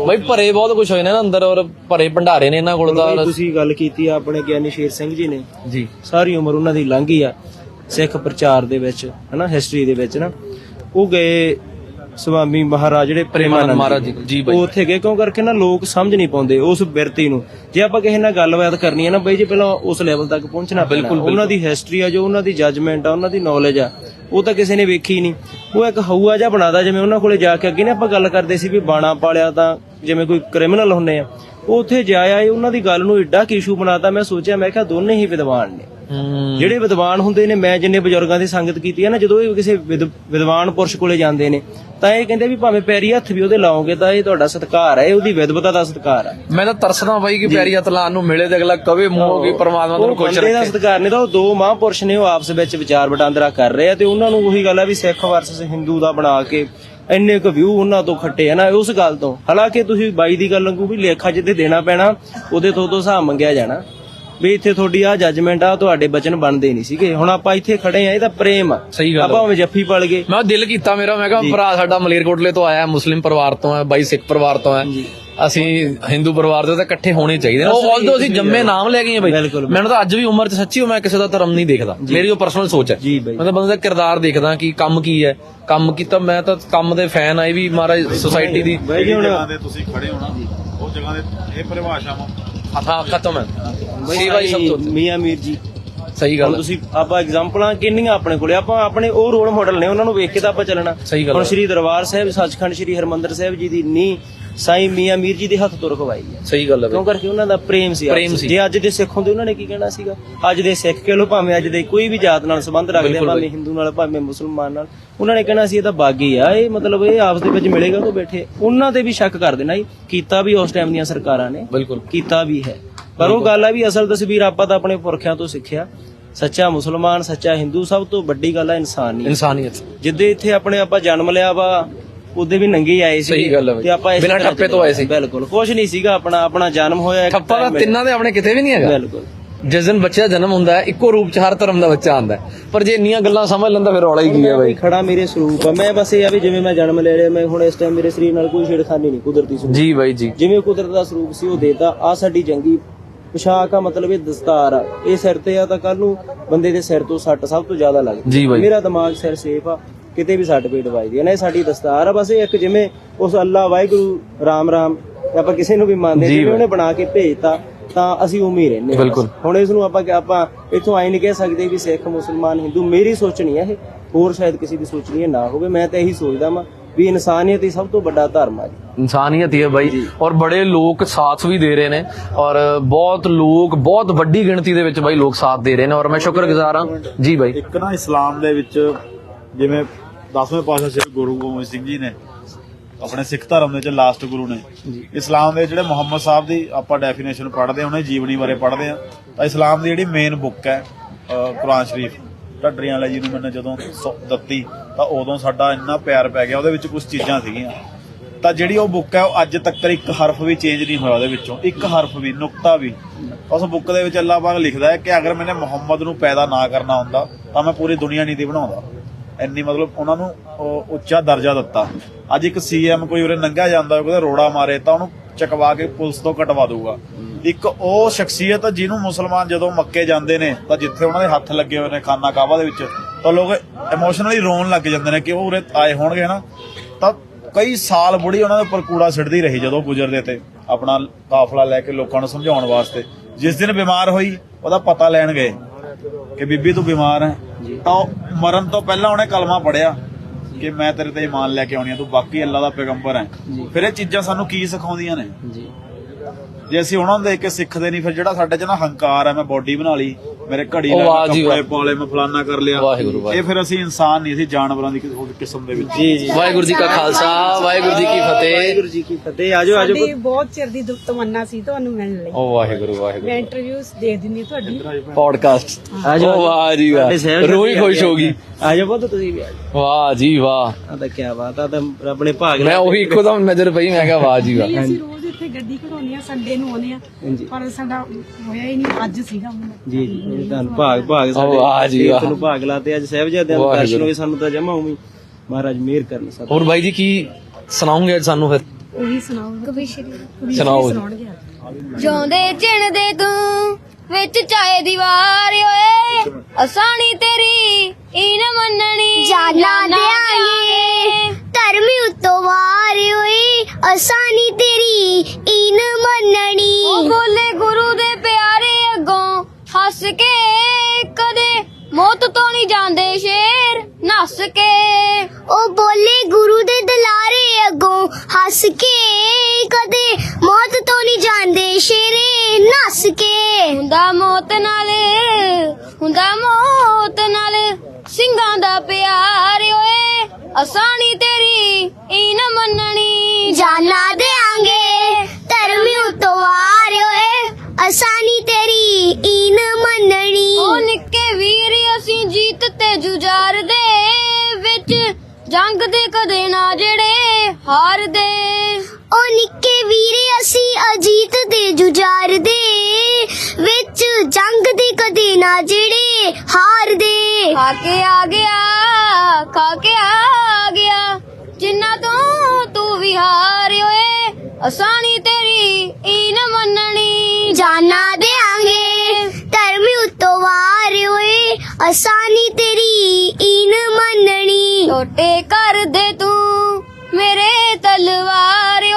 ਬਈ ਭਰੇ ਬਹੁਤ ਕੁਝ ਹੋਏ ਨੇ ਨਾ ਅੰਦਰ ਔਰ ਭਰੇ ਭੰਡਾਰੇ ਨੇ ਇਹਨਾਂ ਕੋਲ ਤਾਂ।
ਤੁਸੀਂ ਗੱਲ ਕੀਤੀ ਆ ਆਪਣੇ ਗਿਆਨੀ ਸ਼ੇਰ ਸਿੰਘ ਜੀ ਨੇ।
ਜੀ।
ਸਾਰੀ ਉਮਰ ਉਹਨਾਂ ਦੀ ਲੰਘੀ ਆ ਸਿੱਖ ਪ੍ਰਚਾਰ ਦੇ ਵਿੱਚ ਹਨਾ ਹਿਸਟਰੀ ਦੇ ਵਿੱਚ ਨਾ। ਉਹ ਗਏ ਸੁਆਮੀ ਮਹਾਰਾਜ ਜਿਹੜੇ ਪ੍ਰੇਮਾਨੰਦ
ਮਹਾਰਾਜ ਜੀ, ਬਾਈ।
ਉਹ ਉੱਥੇ ਗਏ ਕਿਉਂ? ਕਰਕੇ ਨਾ ਲੋਕ ਸਮਝ ਨਹੀਂ ਪਾਉਂਦੇ ਉਸ ਬਿਰਤੀ ਨੂੰ। ਜੇ ਆਪਾਂ ਕਿਸੇ ਨਾਲ ਗੱਲਬਾਤ ਕਰਨੀ ਹੈ ਨਾ ਬਈ ਜੀ ਪਹਿਲਾਂ ਉਸ ਲੈਵਲ ਤੱਕ ਪਹੁੰਚਣਾ ਪੈਣਾ।
ਬਿਲਕੁਲ,
ਉਹਨਾਂ ਦੀ ਹਿਸਟਰੀ ਆ ਜੋ ਉਹਨਾਂ ਦੀ ਜੱਜਮੈਂਟ ਆ ਉਹਨਾਂ ਦੀ ਨੌਲੇਜ ਆ ਉਹ ਤਾਂ ਕਿਸੇ ਨੇ ਵੇਖੀ ਨਹੀਂ। ਉਹ ਇੱਕ ਹਊਆ ਜਿਹਾ ਬਣਾਦਾ ਜਿਵੇਂ ਉਹਨਾਂ ਕੋਲੇ ਜਾ ਕੇ ਅੱਗੇ ਨੇ ਆਪਾਂ ਗੱਲ ਕਰਦੇ ਸੀ ਵੀ ਬਾਣਾ ਪਾਲਿਆ ਤਾਂ ਜਿਵੇਂ ਕੋਈ ਕ੍ਰਿਮੀਨਲ ਹੁੰਨੇ ਆ। ਉਹ ਉੱਥੇ ਜਾਇਆ ਉਹਨਾਂ ਦੀ ਗੱਲ ਨੂੰ ਏਡਾ ਕੀ ਇਸ਼ੂ ਬਣਾਤਾ ਮੈਂ ਸੋਚਿਆ ਮੈਂ ਕਿਹਾ ਦੋਨੇ ਹੀ ਵਿਦਵਾਨ ਨੇ। ਜਿਹੜੇ ਵਿਦਵਾਨ ਹੁੰਦੇ ਨੇ ਮੈਂ ਜਿੰਨੇ ਬਜ਼ੁਰਗਾਂ ਦੀ ਸੰਗਤ ਕੀਤੀ ਹੈ ਨਾ ਜਦੋਂ ਇਹ ਕਿਸੇ ਵਿਦ- ਵਿਦਵਾਨ ਪੁਰਸ਼ ਕੋਲੇ ਜਾਂਦੇ ਨੇ ਤਾਂ ਇਹ ਕਹਿੰਦੇ ਵੀ ਭਾਵੇਂ ਪੈਰੀ ਹੱਥ ਵੀ ਉਹਦੇ ਲਾਓਗੇ ਤਾਂ ਇਹ ਤੁਹਾਡਾ ਸਤਿਕਾਰ ਹੈ ਉਹਦੀ ਵਿਦਵਤਾ ਦਾ ਸਤਿਕਾਰ ਹੈ।
ਮੈਂ ਤਾਂ ਤਰਸਦਾ ਬਾਈ ਕਿ ਪਿਆਰੀ ਹੱਥ ਲਾਉਣ ਨੂੰ ਮਿਲੇ ਤੇ ਅਗਲਾ ਕਵੇ ਮੂੰਹੋਂ ਕਿ ਪਰਮਾਤਮਾ ਤੁਹਾਨੂੰ ਖੁਸ਼
ਬੰਦੇ ਦਾ
ਰੱਖੇ।
ਸਤਿਕਾਰ ਨਹੀਂ ਤਾਂ ਉਹ ਦੋ ਮਹਾਂਪੁਰਸ਼ ਨੇ ਉਹ ਆਪਸ ਵਿੱਚ ਵਿਚਾਰ ਵਟਾਂਦਰਾ ਕਰ ਰਹੇ ਆ ਤੇ ਉਹਨਾਂ ਨੂੰ ਉਹੀ ਗੱਲ ਆ ਵੀ ਸਿੱਖ ਵਰਸਸ ਹਿੰਦੂ ਦਾ ਬਣਾ ਕੇ ਇੰਨੇ ਕੁ ਵਿਊ ਉਹਨਾਂ ਤੋਂ ਖੱਟੇ ਆ ਨਾ ਉਸ ਗੱਲ ਤੋਂ। ਹਾਲਾਂਕਿ ਤੁਸੀਂ ਬਾਈ ਦੀ ਗੱਲ ਨੂੰ ਵੀ ਲੇਖਾ ਜਿੱਤੇ ਦੇਣਾ ਪੈਣਾ ਉਹਦੇ ਤੋਂ ਤੋਂ ਹਿਸਾਬ ਮੰਗਿਆ ਜਾਣਾ। ਵੀ ਇੱਥੇ ਤੁਹਾਡੀ ਆ ਜੱਜਮੈਂਟ ਆ ਤੁਹਾਡੇ ਬਚਨ ਬਣਦੇ ਨਹੀਂ ਸੀਗੇ। ਹੁਣ ਆਪਾਂ ਇੱਥੇ ਖੜੇ ਆ ਇਹ ਤਾਂ ਪ੍ਰੇਮ ਆ।
ਸਹੀ ਗੱਲ ਆ।
ਆਪਾਂ ਭਾਵੇਂ ਜੱਫੀ ਪਲ ਗਏ।
ਮੈਂ ਦਿਲ ਕੀਤਾ ਮੇਰਾ ਮੈਂ ਕਿਹਾ ਭਰਾ ਸਾਡਾ ਮਲੇਰਕੋਟਲੇ ਤੋਂ ਆਇਆ ਮੁਸਲਿਮ ਪਰਿਵਾਰ ਤੋਂ ਹੈ ਬਾਈ ਸਿੱਖ ਪਰਿਵਾਰ ਤੋਂ ਹੈ ਅਸੀਂ ਹਿੰਦੂ ਪਰਿਵਾਰ ਦੇ ਤਾਂ ਇਕੱਠੇ ਹੋਣੇ ਚਾਹੀਦੇ ਨੇ। ਉਹ ਆਲਦੋ ਅਸੀਂ ਜੰਮੇ ਨਾਮ ਲੈ ਗਏ ਹਾਂ ਬਾਈ।
ਬਿਲਕੁਲ।
ਮੈਨੂੰ ਤਾਂ ਅੱਜ ਵੀ ਉਮਰ 'ਚ ਸੱਚੀ ਮੈਂ ਕਿਸੇ ਦਾ ਧਰਮ ਨਹੀਂ ਦੇਖਦਾ। ਮੇਰੀ ਉਹ ਪਰਸਨਲ ਸੋਚ ਹੈ।
ਜੀ ਬਾਈ।
ਮੈਂ ਤਾਂ ਬੰਦੇ ਦਾ ਕਿਰਦਾਰ ਦੇਖਦਾ ਕਿ ਕੰਮ ਕੀ ਹੈ। ਕੰਮ ਕੀਤਾ ਮੈਂ ਤਾਂ ਕੰਮ ਦੇ ਫੈਨ ਆਏ ਵੀ ਮਹਾਰਾਜ ਸੁਸਾਇਟੀ ਦੀ।
ਬਾਈ ਜੀ
ਜਿਹੜੀ
ਹੁਣ
ਜਗ੍ਹਾ ਤੁਸੀਂ ਖੜੇ ਹੋ ਨਾ ਉਹ ਜਗ੍ਹਾ ਦੇ ਇਹ ਪਰਿਭਾਸ਼ਾ ਵਾ
ਹਾਂ ਖਤਮ ਹੈ
ਬਾਈ
ਸੇਵਾ ਹੀ ਸਭ ਤੋਂ ਉੱਤੇ। ਸਹੀ
ਹੁਣ
ਗੱਲ ਹੈ।
ਤੁਸੀਂ ਆਪਾਂ ਐਗਜ਼ਾਮਪਲਾਂ ਕਿੰਨੀਆਂ ਆਪਣੇ ਕੋਲੇ ਆਪਾਂ ਆਪਣੇ ਉਹ ਰੋਲ ਮਾਡਲ ਨੇ ਉਹਨਾਂ ਨੂੰ ਵੇਖ ਕੇ ਤਾਂ ਆਪਾਂ ਚੱਲਣਾ।
ਸਹੀ ਗੱਲ
ਹੁਣ। ਸ੍ਰੀ ਦਰਬਾਰ ਸਾਹਿਬ ਸੱਚਖੰਡ ਸ੍ਰੀ ਹਰਮੰਦਰ ਸਾਹਿਬ ਜੀ ਦੀ ਨੀ ਸਾਈਂ ਮੀਆਂ ਮੀਰ ਜੀ ਦੇ ਹੱਥ ਤੋਂ ਰਖਵਾਈ ਹੈ।
ਸਹੀ ਗੱਲ ਹੈ
ਕਿਉਂ ਕਰਕੇ ਉਹਨਾਂ ਦਾ ਪ੍ਰੇਮ ਸੀ। ਜੇ ਅੱਜ ਦੇ ਸਿੱਖ ਹੁੰਦੇ ਉਹਨਾਂ ਨੇ ਕੀ ਕਹਿਣਾ ਸੀਗਾ? ਅੱਜ ਦੇ ਸਿੱਖ ਕਹਿ ਲੋ ਭਾਵੇਂ ਅੱਜ ਦੇ ਕੋਈ ਵੀ ਜਾਤ ਨਾਲ ਸੰਬੰਧ ਰੱਖਦੇ ਭਾਵੇਂ। ਹਿੰਦੂ ਨਾਲ ਭਾਵੇਂ ਮੁਸਲਮਾਨ ਨਾਲ ਉਹਨਾਂ ਨੇ ਕਹਿਣਾ ਸੀ ਇਹ ਤਾਂ ਬਾਗੀ ਆ ਇਹ ਮਤਲਬ ਇਹ ਆਪਸ ਦੇ ਵਿੱਚ ਮਿਲੇਗਾ ਤੋਂ ਬੈਠੇ? ਉਹਨਾਂ ਤੇ ਵੀ ਸ਼ੱਕ ਕਰ ਦੇਣਾ ਜੀ। ਕੀਤਾ ਵੀ ਉਸ ਟਾਈਮ ਦੀਆਂ ਸਰਕਾਰਾਂ ਨੇ।
ਬਿਲਕੁਲ।
ਕੀਤਾ ਵੀ ਹੈ। ਪਰ ਉਹ ਗੱਲ ਆ ਵੀ ਅਸਲ ਤਸਵੀਰ ਆਪਾਂ ਤਾਂ ਆਪਣੇ ਪੁਰਖਿਆਂ ਤੋਂ ਸਿੱਖਿਆ। ਸੱਚਾ ਮੁਸਲਮਾਨ ਸੱਚਾ ਹਿੰਦੂ ਸਭ ਤੋਂ ਵੱਡੀ ਗੱਲ ਆ ਇਨਸਾਨੀਅਤ
ਇਨਸਾਨੀਅਤ।
ਜਿੱਦੇ ਇੱਥੇ ਆਪਣੇ ਆਪਾਂ ਜਨਮ ਲਿਆ ਵਾ ਉਹਦੇ ਵੀ ਨੰਗੇ ਹੀ ਆਏ ਸੀ।
ਸਹੀ ਗੱਲ ਬਈ।
ਆਪਾਂ ਇਸੇ
ਬਿਨਾਂ
ਤਰ੍ਹਾਂ
ਠੱਪੇ ਤੋਂ ਆਏ ਸੀ।
ਬਿਲਕੁਲ। ਕੁਝ ਨਹੀਂ ਸੀਗਾ ਆਪਣਾ ਆਪਣਾ ਜਨਮ ਹੋਇਆ ਇੱਕ
ਠੱਪਾ
time
ਤਿੰਨਾਂ ਦੇ ਆਪਣੇ ਕਿਤੇ ਵੀ ਨਹੀਂ ਹੈਗਾ।
ਬਿਲਕੁਲ।
ਜਿਸ ਦਿਨ ਬੱਚੇ ਦਾ ਜਨਮ ਹੁੰਦਾ ਹੈ ਇੱਕੋ ਰੂਪ ਚ ਹਰ ਧਰਮ ਦਾ ਬੱਚਾ ਆਂਦਾ ਹੈ ਪਰ ਜੇ ਇੰਨੀਆਂ ਗੱਲਾਂ ਸਮਝ ਲੈਂਦਾ ਫਿਰ ਰੌਲਾ ਹੀ ਕੀ ਹੈ ਬਾਈ?
ਖੜਾ ਮੇਰੇ ਸਰੂਪ ਆ। ਮੈਂ ਬਸ ਇਹ ਆ ਵੀ ਜਿਵੇਂ ਮੈਂ ਜਨਮ ਲੈ ਲਿਆ ਮੈਂ ਹੁਣ ਇਸ ਟਾਈਮ ਮੇਰੇ ਸਰੀਰ ਨਾਲ ਕੋਈ ਛੇੜਖਾਨੀ ਨਹੀਂ ਕੁਦਰਤੀ ਸਰੂਪ।
ਜੀ ਬਾਈ ਜੀ।
ਜਿਵੇਂ ਕੁਦਰਤ ਦਾ ਸਰੂਪ ਸੀ ਉਹ ਦੇਤਾ। ਆ ਸਾਡੀ ਜੰਗੀ ਪੋਸ਼ਾਕ ਆ ਮਤਲਬ ਇਹ ਦਸਤਾਰ ਆ ਇਹ ਸਿਰ ਤੇ ਆ ਤਾਂ ਕੱਲ ਨੂੰ ਬੰਦੇ ਦੇ ਸਿਰ ਤੋਂ ਸੱਟ ਸਭ ਤੋਂ ਜ਼ਿਆਦਾ ਲੱਗਦੀ ਮੇਰਾ ਦਿਮਾਗ ਸਿਰ ਸੇਫ ਆ ਕਿਤੇ ਵੀ ਸੱਟ ਪੇਟ ਵੱਜਦੀ ਆ ਨਾ ਇਹ ਸਾਡੀ ਦਸਤਾਰ ਆ ਬਸ ਇਹ ਇੱਕ ਜਿਵੇਂ ਉਸ ਅੱਲਾ ਵਾਹਿਗੁਰੂ ਰਾਮ ਰਾਮ ਆਪਾਂ ਕਿਸੇ ਨੂੰ ਵੀ ਮੰਨਦੇ
ਜੀ
ਜਿਵੇਂ। ਉਹਨੇ ਬਣਾ ਕੇ ਭੇਜਤਾ ਤਾਂ ਅਸੀਂ ਹੀ ਰਹਿੰਦੇ ਹਾਂ।
ਬਿਲਕੁਲ।
ਹੁਣ ਇਸ ਨੂੰ ਆਪਾਂ ਆਪਾਂ ਇੱਥੋਂ ਆਈ ਨਹੀਂ ਕਹਿ ਸਕਦੇ ਵੀ ਸਿੱਖ ਮੁਸਲਮਾਨ ਹਿੰਦੂ ਮੇਰੀ ਸੋਚ ਨਹੀਂ ਹੈ ਇਹ ਹੋਰ ਸ਼ਾਇਦ ਕਿਸੇ ਦੀ ਸੋਚ ਨਹੀਂ ਹੈ ਨਾ ਹੋਵੇ ਮੈਂ ਤਾਂ ਇਹੀ ਸੋਚਦਾ ਵਾਂ ਵੀ ਇਨਸਾਨੀਅਤ ਹੀ ਸਭ ਤੋਂ ਵੱਡਾ ਧਰਮ ਆ ਜੀ।
ਇਨਸਾਨੀਅਤ ਹੀ ਹੈ ਬਾਈ। ਔਰ ਬੜੇ ਲੋਕ ਸਾਥ ਵੀ ਦੇ ਰਹੇ ਨੇ। ਔਰ ਬਹੁਤ ਲੋਕ ਬਹੁਤ ਵੱਡੀ ਗਿਣਤੀ ਦੇ ਵਿੱਚ ਬਾਈ ਲੋਕ ਸਾਥ ਦੇ ਰਹੇ ਨੇ। ਔਰ ਮੈਂ ਸ਼ੁਕਰਗੁਜ਼ਾਰ ਹਾਂ। ਜੀ ਬਾਈ।
ਇੱਕ ਨਾ ਇਸਲਾਮ ਦੇ ਵਿੱਚ ਜਿਵੇਂ 10ਵੇਂ ਪਾਤਸ਼ਾਹ ਸ੍ਰੀ ਗੁਰੂ ਗੋਬਿੰਦ ਸਿੰਘ ਜੀ ਨੇ ਆਪਣੇ ਸਿੱਖ ਧਰਮ ਦੇ ਵਿੱਚ ਲਾਸਟ ਗੁਰੂ ਨੇ। ਇਸਲਾਮ ਦੇ ਜਿਹੜੇ ਮੁਹੰਮਦ ਸਾਹਿਬ ਦੀ ਆਪਾਂ ਡੈਫੀਨੇਸ਼ਨ ਪੜ੍ਹਦੇ ਹਾਂ ਉਹਨਾਂ ਜੀਵਨੀ ਬਾਰੇ ਪੜ੍ਹਦੇ ਹਾਂ। ਤਾਂ ਇਸਲਾਮ ਦੀ ਜਿਹੜੀ ਮੇਨ ਬੁੱਕ ਹੈ ਕੁਰਾਨ ਸ਼ਰੀਫ। ਢੱਡਰੀਆਂ ਵਾਲੇ ਜੀ ਨੂੰ ਮੈਨੇ ਜਦੋਂ ਦਿੱਤੀ, ਤਾਂ ਉਦੋਂ ਸਾਡਾ ਇੰਨਾ ਪਿਆਰ ਪੈ ਗਿਆ, ਉਹਦੇ ਵਿੱਚ ਕੁਝ ਚੀਜ਼ਾਂ ਸੀਗੀਆਂ। ਤਾਂ ਜਿਹੜੀ ਉਹ ਬੁੱਕ ਹੈ, ਉਹ ਅੱਜ ਤੱਕ ਇੱਕ ਹਰਫ ਵੀ ਚੇਂਜ ਨਹੀਂ ਹੋਇਆ ਉਹਦੇ ਵਿੱਚੋਂ, ਇੱਕ ਹਰਫ ਵੀ, ਨੁਕਤਾ ਵੀ। ਉਸ ਬੁੱਕ ਦੇ ਵਿੱਚ ਅੱਲਾਹ ਪਾਕ ਲਿਖਦਾ ਹੈ ਕਿ ਅਗਰ ਮੈਨੇ ਮੁਹੰਮਦ ਨੂੰ ਪੈਦਾ ਨਾ ਕਰਨਾ ਹੁੰਦਾ, ਤਾਂ ਮੈਂ ਪੂਰੀ ਦੁਨੀਆ ਨਹੀਂ ਦੀ ਬਣਾਉਂਦਾ। ਇੰਨੀ ਮਤਲਬ ਉਹਨਾਂ ਨੂੰ ਉੱਚਾ ਦਰਜਾ ਦਿੱਤਾ। ਅੱਜ ਇੱਕ ਸੀਐਮ ਕੋਈ ਉਰੇ ਨੰਗਾ ਜਾਂਦਾ ਉਹਦੇ ਰੋੜਾ ਮਾਰੇ ਤਾਂ ਉਹਨੂੰ ਚਕਵਾ ਕੇ ਪੁਲਿਸ ਤੋਂ ਕਟਵਾ ਦਊਗਾ ਇੱਕ ਉਹ ਸ਼ਖਸੀਅਤ ਜਿਹਨੂੰ ਮੁਸਲਮਾਨ ਜਦੋਂ ਮੱਕੇ ਜਾਂਦੇ ਨੇ, ਤਾਂ ਜਿੱਥੇ ਉਹਨਾਂ ਦੇ ਹੱਥ ਲੱਗੇ ਹੋਏ ਨੇ ਖਾਨਾ ਕਾਬਾ ਦੇ ਵਿੱਚ, ਤਾਂ ਲੋਕ ਇਮੋਸ਼ਨਲੀ ਰੋਣ ਲੱਗ ਜਾਂਦੇ ਨੇ ਕਿ ਉਹ ਉਰੇ ਆਏ ਹੋਣਗੇ ਨਾ ਤਾਂ ਕਈ ਸਾਲ ਬੁੜੀ ਉਹਨਾਂ ਦੇ ਉੱਪਰ ਕੂੜਾ ਸਿੱਟਦੀ ਰਹੀ ਜਦੋਂ ਗੁਜ਼ਰਦੇ ਤੇ ਆਪਣਾ ਕਾਫਲਾ ਲੈ ਕੇ ਲੋਕਾਂ ਨੂੰ ਸਮਝਾਉਣ ਵਾਸਤੇ। ਜਿਸ ਦਿਨ ਬਿਮਾਰ ਹੋਈ, ਉਹਦਾ ਪਤਾ ਲੈਣ ਗਏ। ਕਿ ਬੀਬੀ ਤੂੰ ਬਿਮਾਰ ਹੈ। ਤਾਂ ਮਰਨ ਤੋਂ ਪਹਿਲਾਂ ਉਹਨੇ ਕਲਮਾ ਪੜਿਆ ਕਿ ਮੈਂ ਤੇਰੇ ਤੇ ਇਮਾਨ ਲੈ ਕੇ ਆਉਣੀ ਆ ਤੂੰ ਬਾਕੀ ਅੱਲਾ ਦਾ ਪੈਗੰਬਰ ਹੈ। ਫਿਰ ਇਹ ਚੀਜ਼ਾਂ ਸਾਨੂੰ ਕੀ ਸਿਖਾਉਂਦੀਆਂ ਨੇ?
ਜੀ।
ਜੇ ਅਸੀਂ ਉਹਨਾਂ ਨੂੰ ਦੇਖ ਕੇ ਸਿੱਖਦੇ ਨਹੀਂ ਫਿਰ ਜਿਹੜਾ ਸਾਡੇ 'ਚ ਨਾ ਹੰਕਾਰ ਹੈ ਮੈਂ ਬੋਡੀ ਬਣਾ ਲਈ ਮੇਰੇ ਘੜੀ ਲਾ
ਵਾਹ ਜੀ
ਕੱਪੜੇ
ਵਾਹ।
ਪਾ ਲਏ ਮੈਂ ਫਲਾਨਾ ਕਰ ਲਿਆ।
ਵਾਹਿਗੁਰੂ, ਵਾਹਿਗੁਰੂ।
ਇਹ ਫਿਰ ਅਸੀਂ ਇਨਸਾਨ ਨਹੀਂ ਅਸੀਂ ਜਾਨਵਰਾਂ ਦੀ ਕਿਸ- ਕਿਸਮ ਦੇ ਵਿੱਚ।
ਜੀ ਜੀ।
ਵਾਹਿਗੁਰੂ ਜੀ ਕਾ ਖਾਲਸਾ ਵਾਹਿਗੁਰੂ ਜੀ ਕੀ ਫਤਿਹ।
ਵਾਹਿਗੁਰੂ ਜੀ ਕੀ ਫਤਿਹ। ਆਜੋ ਆਜੋ।
ਸਾਡੀ ਬਹੁਤ ਚਿਰ ਦੀ ਦੁ- ਤਮੰਨਾ ਸੀ ਤੁਹਾਨੂੰ ਮਿਲਣ ਲਈ।
ਓ ਵਾਹਿਗੁਰੂ
ਮੈਂ
ਵਾਹਿਗੁਰੂ
ਇੰਟਰਵਿਊਸ ਦੇ ਦਿੰਦੀ ਹਾਂ ਤੁਹਾਡੀ।
ਪੋਡਕਾਸਟ
ਆਜੋ
ਓ ਵਾਹ ਜੀ ਵਾਹ।
ਸਾਡੇ ਸਾਹਿਬ
ਰੂਹ ਹੀ ਖੁਸ਼ ਹੋ ਗਈ।
ਆਜੋ। ਪੁੱਤ ਤੁਸੀਂ ਵੀ ਆਜੋ।
ਵਾਹ ਜੀ ਵਾਹ।
ਆ ਤਾਂ ਕੀ ਬਾਤ ਆ ਤਾਂ ਰੱਬ ਨੇ ਭਾਗ
ਮੈਂ ਉਹੀ ਇੱਕੋ ਦਮ ਨਜ਼ਰ ਪਈ ਮੈਂ ਕਿਹਾ ਵਾਹ ਜੀ ਵਾਹ।
ਨਹੀਂ ਅਸੀਂ ਰੋਜ਼ ਇੱਥੇ ਗੱਡੀ ਘੜਾਉਂਦੇ ਆ ਸੰਡੇ ਨੂੰ ਆਉਂਦੇ ਆ ਪਰ ਸਾਡਾ ਹੋਇਆ ਹੀ ਨਹੀਂ ਅੱਜ ਸੀਗਾ ਹੁਣ।
ਜੀ ਜੀ ਤੁਹਾਨੂੰ ਭਾਗ ਭਾਗ
ਵਾਹ ਜੀ ਵਾਹ।
ਤੁਹਾਨੂੰ ਭਾਗ ਲਾਤੇ ਅੱਜ ਸਾਹਿਬਜ਼ਾਦਿਆਂ ਦੇ
ਵਾਹਿਗੁਰੂ।
ਦਰਸ਼ਨ ਹੋਏ ਸਾਨੂੰ ਤਾਂ ਜਮਾ ਉਮੀ ਮਹਾਰਾਜ ਮਿਹਰ ਕਰਨ ਸਭ
ਹੋਰ ਬਾਈ ਜੀ ਕੀ ਸੁਣਾਉਂਗੇ ਅੱਜ ਸਾਨੂੰ ਫਿਰ?
ਉਹੀ ਸੁਣਾਓ। ਕਵਿਸ਼ਰੀ
ਸੁਣਾਓ ਜੀ।
ਸੁਣਾਉਣਗੇ ਅੱਜ
ਜਿਉਂਦੇ ਚਿਣਦੇ ਤੂੰ ਵਿੱਚ ਚਾਏ ਦੀਵਾਰ ਓਏ ਅਸਾਨੀ ਤੇਰੀ ਇਨ ਮੰਨਣੀ। ਜਾਨਾ ਦਿਆਂਗੇ। ਧਰਮੀ ਉਤੋਂ ਵਾਰ ਓਏ ਅਸਾਨੀ ਤੇਰੀ ਇਨ ਮੰਨਣੀ। ਉਹ ਬੋਲੇ ਗੁਰੂ ਦੇ ਪਿਆਰੇ ਅੱਗੋਂ ਹੱਸ ਕੇ ਕਦੇ ਮੌਤ ਤੋਂ ਨਹੀਂ ਜਾਂਦੇ ਸ਼ੇਰ ਨੱਸ ਕੇ। ਉਹ ਬੋਲੇ ਗੁਰੂ ਦੇ ਦਲਾਰੇ ਅੱਗੋਂ ਹੱਸ ਕੇ ਕਦੇ ਮੌਤ ਤੋਂ ਨਹੀਂ ਜਾਂਦੇ ਸ਼ੇਰੇ ਨੱਸ ਕੇ। ਹੁੰਦਾ ਮੌਤ ਨਾਲ ਹੁੰਦਾ ਮੌਤ ਨਾਲ ਸਿੰਘਾਂ ਦਾ ਪਿਆਰ ਓਏ। ਅਸਾਨੀ ਤੇਰੀ ਇਨ ਮੰਨਣੀ। ਜਾਨਾ ਦੇਾਂਗੇ ਧਰਮੀ ਉਤਵਾਰ ਓਏ ਅਸਾਨੀ ਤੇਰੀ ਇਨ ਮੰਨਣੀ। ਉਹ ਨਿੱਕੇ ਵੀਰ ਅਸੀਂ ਜੀਤ ਤੇ ਜੁਝਾਰ ਦੇ ਵਿੱਚ ਜੰਗ ਦੇ ਕਦੇ ਨਾ ਜਿਹੜੇ ਹਾਰਦੇ। ਉਹ ਨਿੱਕੇ ਵੀਰ ਅਸੀਂ ਅਜੀਤ ਦੇ ਜੁਝਾਰ ਦੇ ਵਿੱਚ ਜੰਗ ਦੇ ਕਦੇ ਨਾ ਜਿਹੜੇ ਹਾਰਦੇ। ਖਾ ਕੇ ਆ ਗਿਆ ਖਾ ਕੇ ਆ ਗਿਆ। ਜਿੰਨਾ ਤੋਂ ਤੂੰ ਵਿਹਾਰ ਓਏ ਅਸਾਨੀ ਤੇਰੀ ਇਨ ਮੰਨਣੀ। ਜਾਨਾ ਦੇਾਂਗੇ ਧਰਮੀ ਉਤੋਂ ਵਾਰ ਓਏ ਅਸਾਨੀ ਤੇਰੀ ਇਨ ਮੰਨਣੀ। ਛੋਟੇ ਕਰ ਦੇ ਤੂੰ ਮੇਰੇ ਤਲਵਾਰ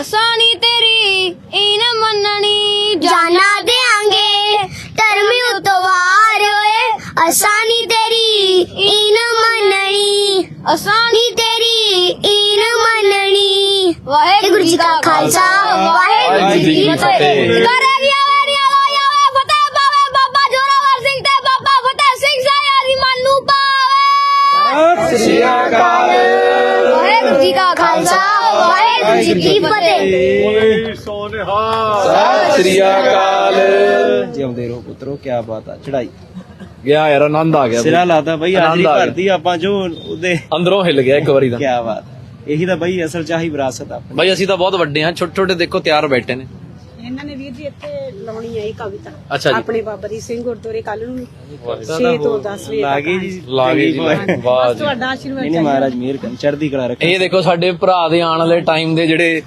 ਅਸਾਨੀ ਤੇਰੀ ਇਨ ਮੰਨਣੀ। ਜਾਨਾ ਦੇਾਂਗੇ ਧਰਮੀ ਉਤੋਂ ਵਾਰ ਓਏ ਅਸਾਨੀ ਤੇਰੀ ਇਨ ਮੰਨਣੀ। ਅਸਾਨੀ ਤੇਰੀ ਇਨ ਮੰਨਣੀ। ਵਾਹਿਗੁਰੂ ਜੀ ਕਾ ਖਾਲਸਾ ਵਾਹਿਗੁਰੂ ਜੀ ਕੀ ਫਤਿਹ। ਕਰੇ ਵੀ ਆਵੇ ਨੀ ਆਵੇ ਆਵੇ। ਫਤਿਹ ਪਾਵੇ ਬਾਬਾ ਜੋਰਾਵਰ ਸਿੰਘ ਤੇ ਬਾਬਾ ਫਤਿਹ ਸਿੰਘ ਸਾਰੀ
ਅਕਾਲ।
ਵਾਹਿਗੁਰੂ ਜੀ ਕਾ ਖਾਲਸਾ। ਵਾਹਿਗੁਰੂ ਜੀ ਕੀ ਫਤਿਹ।
ਬੋਲੇ ਸੋਨਿਹਾ
ਸਤਿ ਸ੍ਰੀ ਅਕਾਲ।
ਜਿਉਂਦੇ ਰਹੋ ਪੁੱਤਰੋ ਕੀ ਬਾਤ ਆ ਚੜਾਈ
ਗਿਆ ਯਾਰ ਆਨੰਦ ਆ ਗਿਆ।
ਸਿਰਾ ਲਾਤਾ ਬਈ
ਆ।
ਭਰਤੀ ਆਪਾਂ ਜੋ ਉਹਦੇ
ਅੰਦਰੋਂ ਹਿੱਲ ਗਿਆ ਇੱਕ ਵਾਰੀ ਦਾ
ਕੀ ਬਾਤ। ਇਹੀ ਤਾਂ ਬਈ ਅਸਲ ਚਾਹੀ ਵਿਰਾਸਤ ਆਪਣੀ।
ਬਾਈ ਅਸੀਂ ਤਾਂ ਬਹੁਤ ਵੱਡੇ ਹਾਂ ਛੋਟੇ ਛੋਟੇ ਦੇਖੋ ਤਿਆਰ ਬੈਠੇ ਨੇ।
ਇਹਨਾਂ ਨੇ ਵੀਰ ਜੀ ਇੱਥੇ ਲਾਉਣੀ ਹੈ ਇਹ ਕਵਿਤਾ।
ਅੱਛਾ ਜੀ।
ਆਪਣੇ ਬਾਬਾ ਜੀ ਸਿੰਘ ਗੁਰਦੁਆਰੇ ਕੱਲ ਨੂੰ 6 ਤੋਂ 10 ਵਜੇ
ਲਾਗੇ ਜੀ।
ਲਾਗੇ ਜੀ।
ਚੰਗੀ
ਲਾਗੇ। ਵਾਹ
ਬਸ
ਜੀ।
ਤੁਹਾਡਾ ਆਸ਼ੀਰਵਾਦ
ਨਹੀਂ ਨਹੀਂ ਮਹਾਰਾਜ ਮਿਹਰ ਕਰਨ ਚੜ੍ਹਦੀ ਕਲਾ ਰੱਖੇ।
ਇਹ ਦੇਖੋ ਸਾਡੇ ਭਰਾ ਦੇ ਆਉਣ ਵਾਲੇ ਟਾਈਮ ਦੇ ਜਿਹੜੇ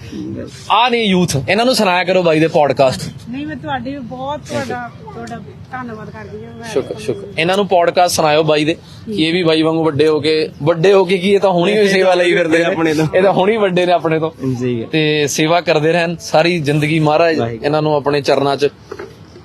ਆ ਨਹੀਂ ਯੂਥ ਇਹਨਾਂ ਨੂੰ ਸੁਣਾਇਆ ਕਰੋ ਬਾਈ ਦੇ ਪੋਡਕਾਸਟ
ਨਹੀਂ ਮੈਂ ਤੁਹਾਡੇ ਬਹੁਤ ਤੁਹਾਡਾ ਤੁਹਾਡਾ ਧੰਨਵਾਦ ਕਰਦੀ ਹਾਂ ਮੈਂ
ਸ਼ੁਕਰ ਸ਼ੁਕਰ। ਇਹਨਾਂ ਨੂੰ ਪੋਡਕਾਸਟ ਸੁਣਾਇਓ ਬਾਈ ਦੇ ਕਿ ਇਹ ਵੀ ਬਾਈ ਵਾਂਗੂ ਵੱਡੇ ਹੋ ਕੇ ਵੱਡੇ ਹੋ ਕੇ ਕੀ ਇਹ ਤਾਂ ਹੁਣੀ ਹੋਈ ਸੇਵਾ ਲਈ ਫਿਰਦੇ ਨੇ।
ਆਪਣੇ ਤੋਂ।
ਇਹ ਤਾਂ ਹੁਣੀ ਵੱਡੇ ਨੇ ਆਪਣੇ ਤੋਂ।
ਜੀ।
ਤੇ ਸੇਵਾ ਕਰਦੇ ਰਹਿਣ ਸਾਰੀ ਜ਼ਿੰਦਗੀ ਮਹਾਰਾਜ ਇਹਨਾਂ ਨੂੰ ਆਪਣੇ ਚਰਨਾਂ 'ਚ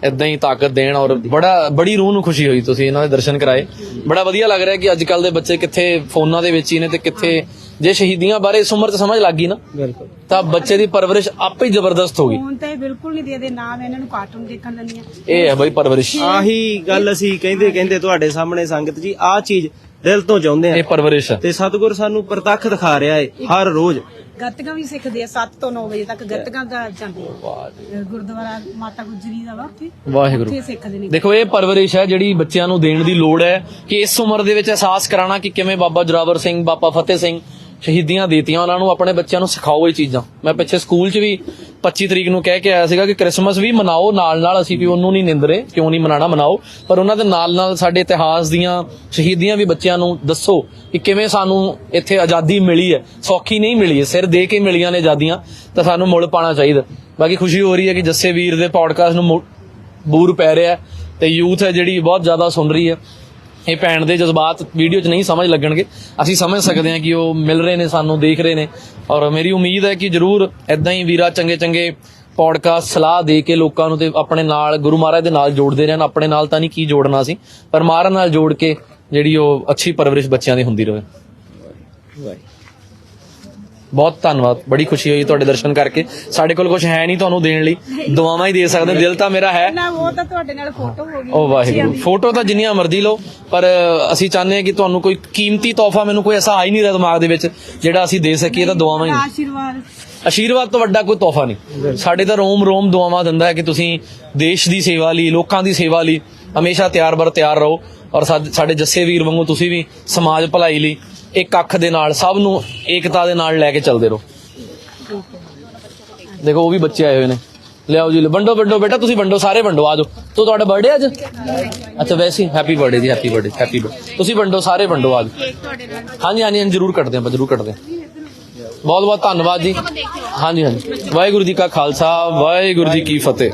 ਇਦਾਂ ਹੀ ਤਾਕਤ ਦੇਣ ਔਰ ਬੜਾ ਬੜੀ ਰੂਹ ਨੂੰ ਖੁਸ਼ੀ ਹੋਈ ਤੁਸੀਂ ਇਹਨਾਂ ਦੇ ਦਰਸ਼ਨ ਕਰਾਏ। ਬੜਾ ਵਧੀਆ ਲੱਗ ਰਿਹਾ ਕਿ ਅੱਜ ਕੱਲ ਦੇ ਬੱਚੇ ਕਿੱਥੇ ਫੋਨਾਂ ਦੇ ਵਿੱਚ ਹੀ ਨੇ ਤੇ ਕਿੱਥੇ ਜੇ ਸ਼ਹੀਦੀਆਂ ਬਾਰੇ ਇਸ ਉਮਰ 'ਚ ਸਮਝ ਲੱਗ ਗਈ ਨਾ
ਬਿਲਕੁਲ।
ਤਾਂ ਬੱਚੇ ਦੀ ਪਰਵਰਿਸ਼ ਆਪੇ ਹੀ ਜ਼ਬਰਦਸਤ ਹੋ ਗਈ।
ਫੋਨ ਤੇ ਬਿਲਕੁਲ ਨਹੀਂ ਦੇ ਦੇ ਨਾਮ ਇਹਨਾਂ ਨੂੰ ਕਾਰਟੂਨ ਦੇਖਣ ਦਿੰਦੀਆਂ
ਇਹ ਹੈ ਬਾਈ ਪਰਵਰਿਸ਼।
ਆਹੀ ਗੱਲ ਅਸੀਂ ਕਹਿੰਦੇ ਕਹਿੰਦੇ ਤੁਹਾਡੇ ਸਾਹਮਣੇ ਸੰਗਤ ਜੀ ਆਹ ਚੀਜ਼ ਦਿਲ ਤੋਂ ਚਾਹੁੰਦੇ
ਇਹ
ਆ
ਪਰਵਰਿਸ਼ ਹੈ।
ਤੇ ਸਤਿਗੁਰ ਸਾਨੂੰ ਪ੍ਰਤੱਖ ਦਿਖਾ ਰਿਹਾ ਏ ਹਰ ਰੋਜ਼।
ਗੱਤਕਾਂ ਵੀ ਸਿੱਖਦੇ ਆ 7 ਤੋਂ 9 ਵਜੇ ਤੱਕ ਗੱਤਕਾਂ ਦਾ ਜਾਂਦੇ ਆ। ਗੁਰਦੁਆਰਾ ਮਾਤਾ ਗੁਜਰੀ ਦਾ ਵਾ ਉੱਥੇ।
ਵਾਹਿਗੁਰੂ।
ਉੱਥੇ ਸਿੱਖਦੇ ਨੇ।
ਦੇਖੋ ਇਹ ਪਰਵਰਿਸ਼ ਹੈ ਜਿਹੜੀ ਬੱਚਿਆਂ ਨੂੰ ਦੇਣ ਦੀ ਲੋੜ ਹੈ ਕਿ ਇਸ ਉਮਰ ਦੇ ਵਿੱਚ ਅਹਿਸਾਸ ਕਰਾਉਣਾ ਕਿ ਕਿਵੇਂ ਬਾਬਾ ਜਰਾਵਰ ਸਿੰਘ ਬਾਬਾ ਫਤਿਹ ਸਿੰਘ ਸ਼ਹੀਦੀਆਂ ਦਿੱਤੀਆਂ ਉਹਨਾਂ ਨੂੰ, ਆਪਣੇ ਬੱਚਿਆਂ ਨੂੰ ਸਿਖਾਓ ਇਹ ਚੀਜ਼ਾਂ। ਮੈਂ ਪਿੱਛੇ ਸਕੂਲ 'ਚ ਵੀ 25 ਤਰੀਕ ਨੂੰ ਕਹਿ ਕੇ ਆਇਆ ਸੀਗਾ ਕਿ ਕ੍ਰਿਸਮਸ ਵੀ ਮਨਾਓ ਨਾਲ ਨਾਲ ਅਸੀਂ ਵੀ ਉਹਨੂੰ ਨਹੀਂ ਨਿੰਦਰੇ, ਕਿਉਂ ਨਹੀਂ ਮਨਾਣਾ, ਮਨਾਓ। ਪਰ ਉਹਨਾਂ ਦੇ ਨਾਲ ਨਾਲ ਸਾਡੇ ਇਤਿਹਾਸ ਦੀਆਂ ਸ਼ਹੀਦੀਆਂ ਵੀ ਬੱਚਿਆਂ ਨੂੰ ਦੱਸੋ ਕਿ ਕਿਵੇਂ ਸਾਨੂੰ ਇੱਥੇ ਆਜ਼ਾਦੀ ਮਿਲੀ ਹੈ। ਸੌਖੀ ਨਹੀਂ ਮਿਲੀ ਹੈ, ਸਿਰ ਦੇ ਕੇ ਮਿਲੀਆਂ ਨੇ ਆਜ਼ਾਦੀਆਂ, ਤਾਂ ਸਾਨੂੰ ਮੁੱਲ ਪਾਣਾ ਚਾਹੀਦਾ। ਬਾਕੀ ਖੁਸ਼ੀ ਹੋ ਰਹੀ ਹੈ ਕਿ ਜੱਸੇ ਵੀਰ ਦੇ ਪੌਡਕਾਸਟ ਨੂੰ ਬੂਰ ਪੈ ਰਿਹਾ ਤੇ ਯੂਥ ਹੈ ਜਿਹੜੀ ਬਹੁਤ ਜ਼ਿਆਦਾ ਸੁਣ ਰਹੀ ਹੈ। ਇਹ ਭੈਣ ਦੇ ਜਜ਼ਬਾਤ ਵੀਡੀਓ 'ਚ ਨਹੀਂ ਸਮਝ ਲੱਗਣਗੇ। ਅਸੀਂ ਸਮਝ ਸਕਦੇ ਹਾਂ ਕਿ ਉਹ ਮਿਲ ਰਹੇ ਨੇ, ਸਾਨੂੰ ਦੇਖ ਰਹੇ ਨੇ। ਔਰ ਮੇਰੀ ਉਮੀਦ ਹੈ ਕਿ ਜਰੂਰ ਐਦਾਂ ਹੀ ਵੀਰਾ ਚੰਗੇ ਚੰਗੇ ਪੌਡਕਾਸਟ ਸਲਾਹ ਦੇ ਕੇ ਲੋਕਾਂ ਨੂੰ ਤੇ ਆਪਣੇ ਨਾਲ, ਗੁਰੂ ਮਹਾਰਾਜ ਦੇ ਨਾਲ ਜੋੜਦੇ ਰਹਿਣ। ਆਪਣੇ ਨਾਲ ਤਾਂ ਨਹੀਂ ਕੀ ਜੋੜਨਾ ਸੀ ਪਰ ਮਹਾਰਾਜ ਨਾਲ ਜੋੜ ਕੇ ਜਿਹੜੀ ਉਹ ਅੱਛੀ ਪਰਵਰਿਸ਼ ਬੱਚਿਆਂ ਦੀ ਹੁੰਦੀ ਰਹੇ।
ਵਾਹਿਗੁਰੂ।
ਬਹੁਤ ਧੰਨਵਾਦ ਬੜੀ ਖੁਸ਼ੀ ਹੋਈ ਤੁਹਾਡੇ ਦਰਸ਼ਨ ਕਰਕੇ। ਸਾਡੇ ਕੋਲ ਕੁਝ ਹੈ ਨਹੀਂ ਤੁਹਾਨੂੰ ਦੇਣ ਲਈ। ਦੁਆਵਾਂ ਹੀ ਦੇ ਸਕਦੇ ਦਿਲ ਤਾਂ ਮੇਰਾ ਹੈ।
ਨਾ ਉਹ ਤਾਂ ਤੁਹਾਡੇ ਨਾਲ ਫੋਟੋ ਹੋ ਗਈ
ਉਹ ਵਾਹਿਗੁਰੂ ਫੋਟੋ ਤਾਂ ਜਿੰਨੀਆਂ ਮਰਜ਼ੀ ਲਓ ਪਰ ਅਸੀਂ ਚਾਹੁੰਦੇ ਹਾਂ ਕਿ ਤੁਹਾਨੂੰ ਕੋਈ ਕੀਮਤੀ ਤੋਹਫਾ ਮੈਨੂੰ ਕੋਈ ਐਸਾ ਆ ਹੀ ਨਹੀਂ ਰਿਹਾ ਦਿਮਾਗ ਦੇ ਵਿੱਚ ਜਿਹੜਾ ਅਸੀਂ ਦੇ ਸਕੀਏ ਤਾਂ ਦੁਆਵਾਂ ਹੀ।
ਆਸ਼ੀਰਵਾਦ।
ਆਸ਼ੀਰਵਾਦ ਤੋਂ ਵੱਡਾ ਕੋਈ ਤੋਹਫਾ ਨਹੀਂ। ਸਾਡੇ ਤਾਂ ਰੋਮ ਰੋਮ ਦੁਆਵਾਂ ਦਿੰਦਾ ਹੈ ਕਿ ਤੁਸੀਂ ਦੇਸ਼ ਦੀ ਸੇਵਾ ਲਈ ਲੋਕਾਂ ਦੀ ਸੇਵਾ ਲਈ ਹਮੇਸ਼ਾ ਤਿਆਰ ਬਰ ਤਿਆਰ ਰਹੋ। ਔਰ ਸਾਡ- ਸਾਡੇ ਜੱਸੇ ਵੀਰ ਵਾਂਗੂ ਤੁਸੀਂ ਵੀ ਸਮਾਜ ਭਲਾਈ ਲਈ ਇੱਕ ਅੱਖ ਦੇ ਨਾਲ ਸਭ ਨੂੰ ਏਕਤਾ ਦੇ ਨਾਲ ਲੈ ਕੇ ਚੱਲਦੇ ਰਹੋ। ਦੇਖੋ ਉਹ ਵੀ ਬੱਚੇ ਆਏ ਹੋਏ ਨੇ। ਲਿਆਓ ਜੀ ਵੰਡੋ ਵੰਡੋ ਬੇਟਾ ਤੁਸੀਂ ਵੰਡੋ ਸਾਰੇ ਵੰਡੋ ਆਜੋ ਤੋ ਤੁਹਾਡਾ ਬਰਥਡੇ ਅੱਜ? ਅੱਛਾ ਵੈਸੇ happy birthday ji happy birthday happy birthday ਤੁਸੀਂ ਵੰਡੋ ਸਾਰੇ ਵੰਡੋ ਆਜੋ ਹਾਂਜੀ ਹਾਂਜੀ ਹਾਂਜੀ, ਜ਼ਰੂਰ ਕੱਟਦੇ ਆਪਾਂ ਜ਼ਰੂਰ ਕੱਟਦੇ ਹਾਂ। ਬਹੁਤ ਬਹੁਤ ਧੰਨਵਾਦ ਜੀ। ਹਾਂਜੀ ਹਾਂਜੀ। ਵਾਹਿਗੁਰੂ ਜੀ ਕਾ ਖਾਲਸਾ ਵਾਹਿਗੁਰੂ ਜੀ ਕੀ ਫਤਿਹ।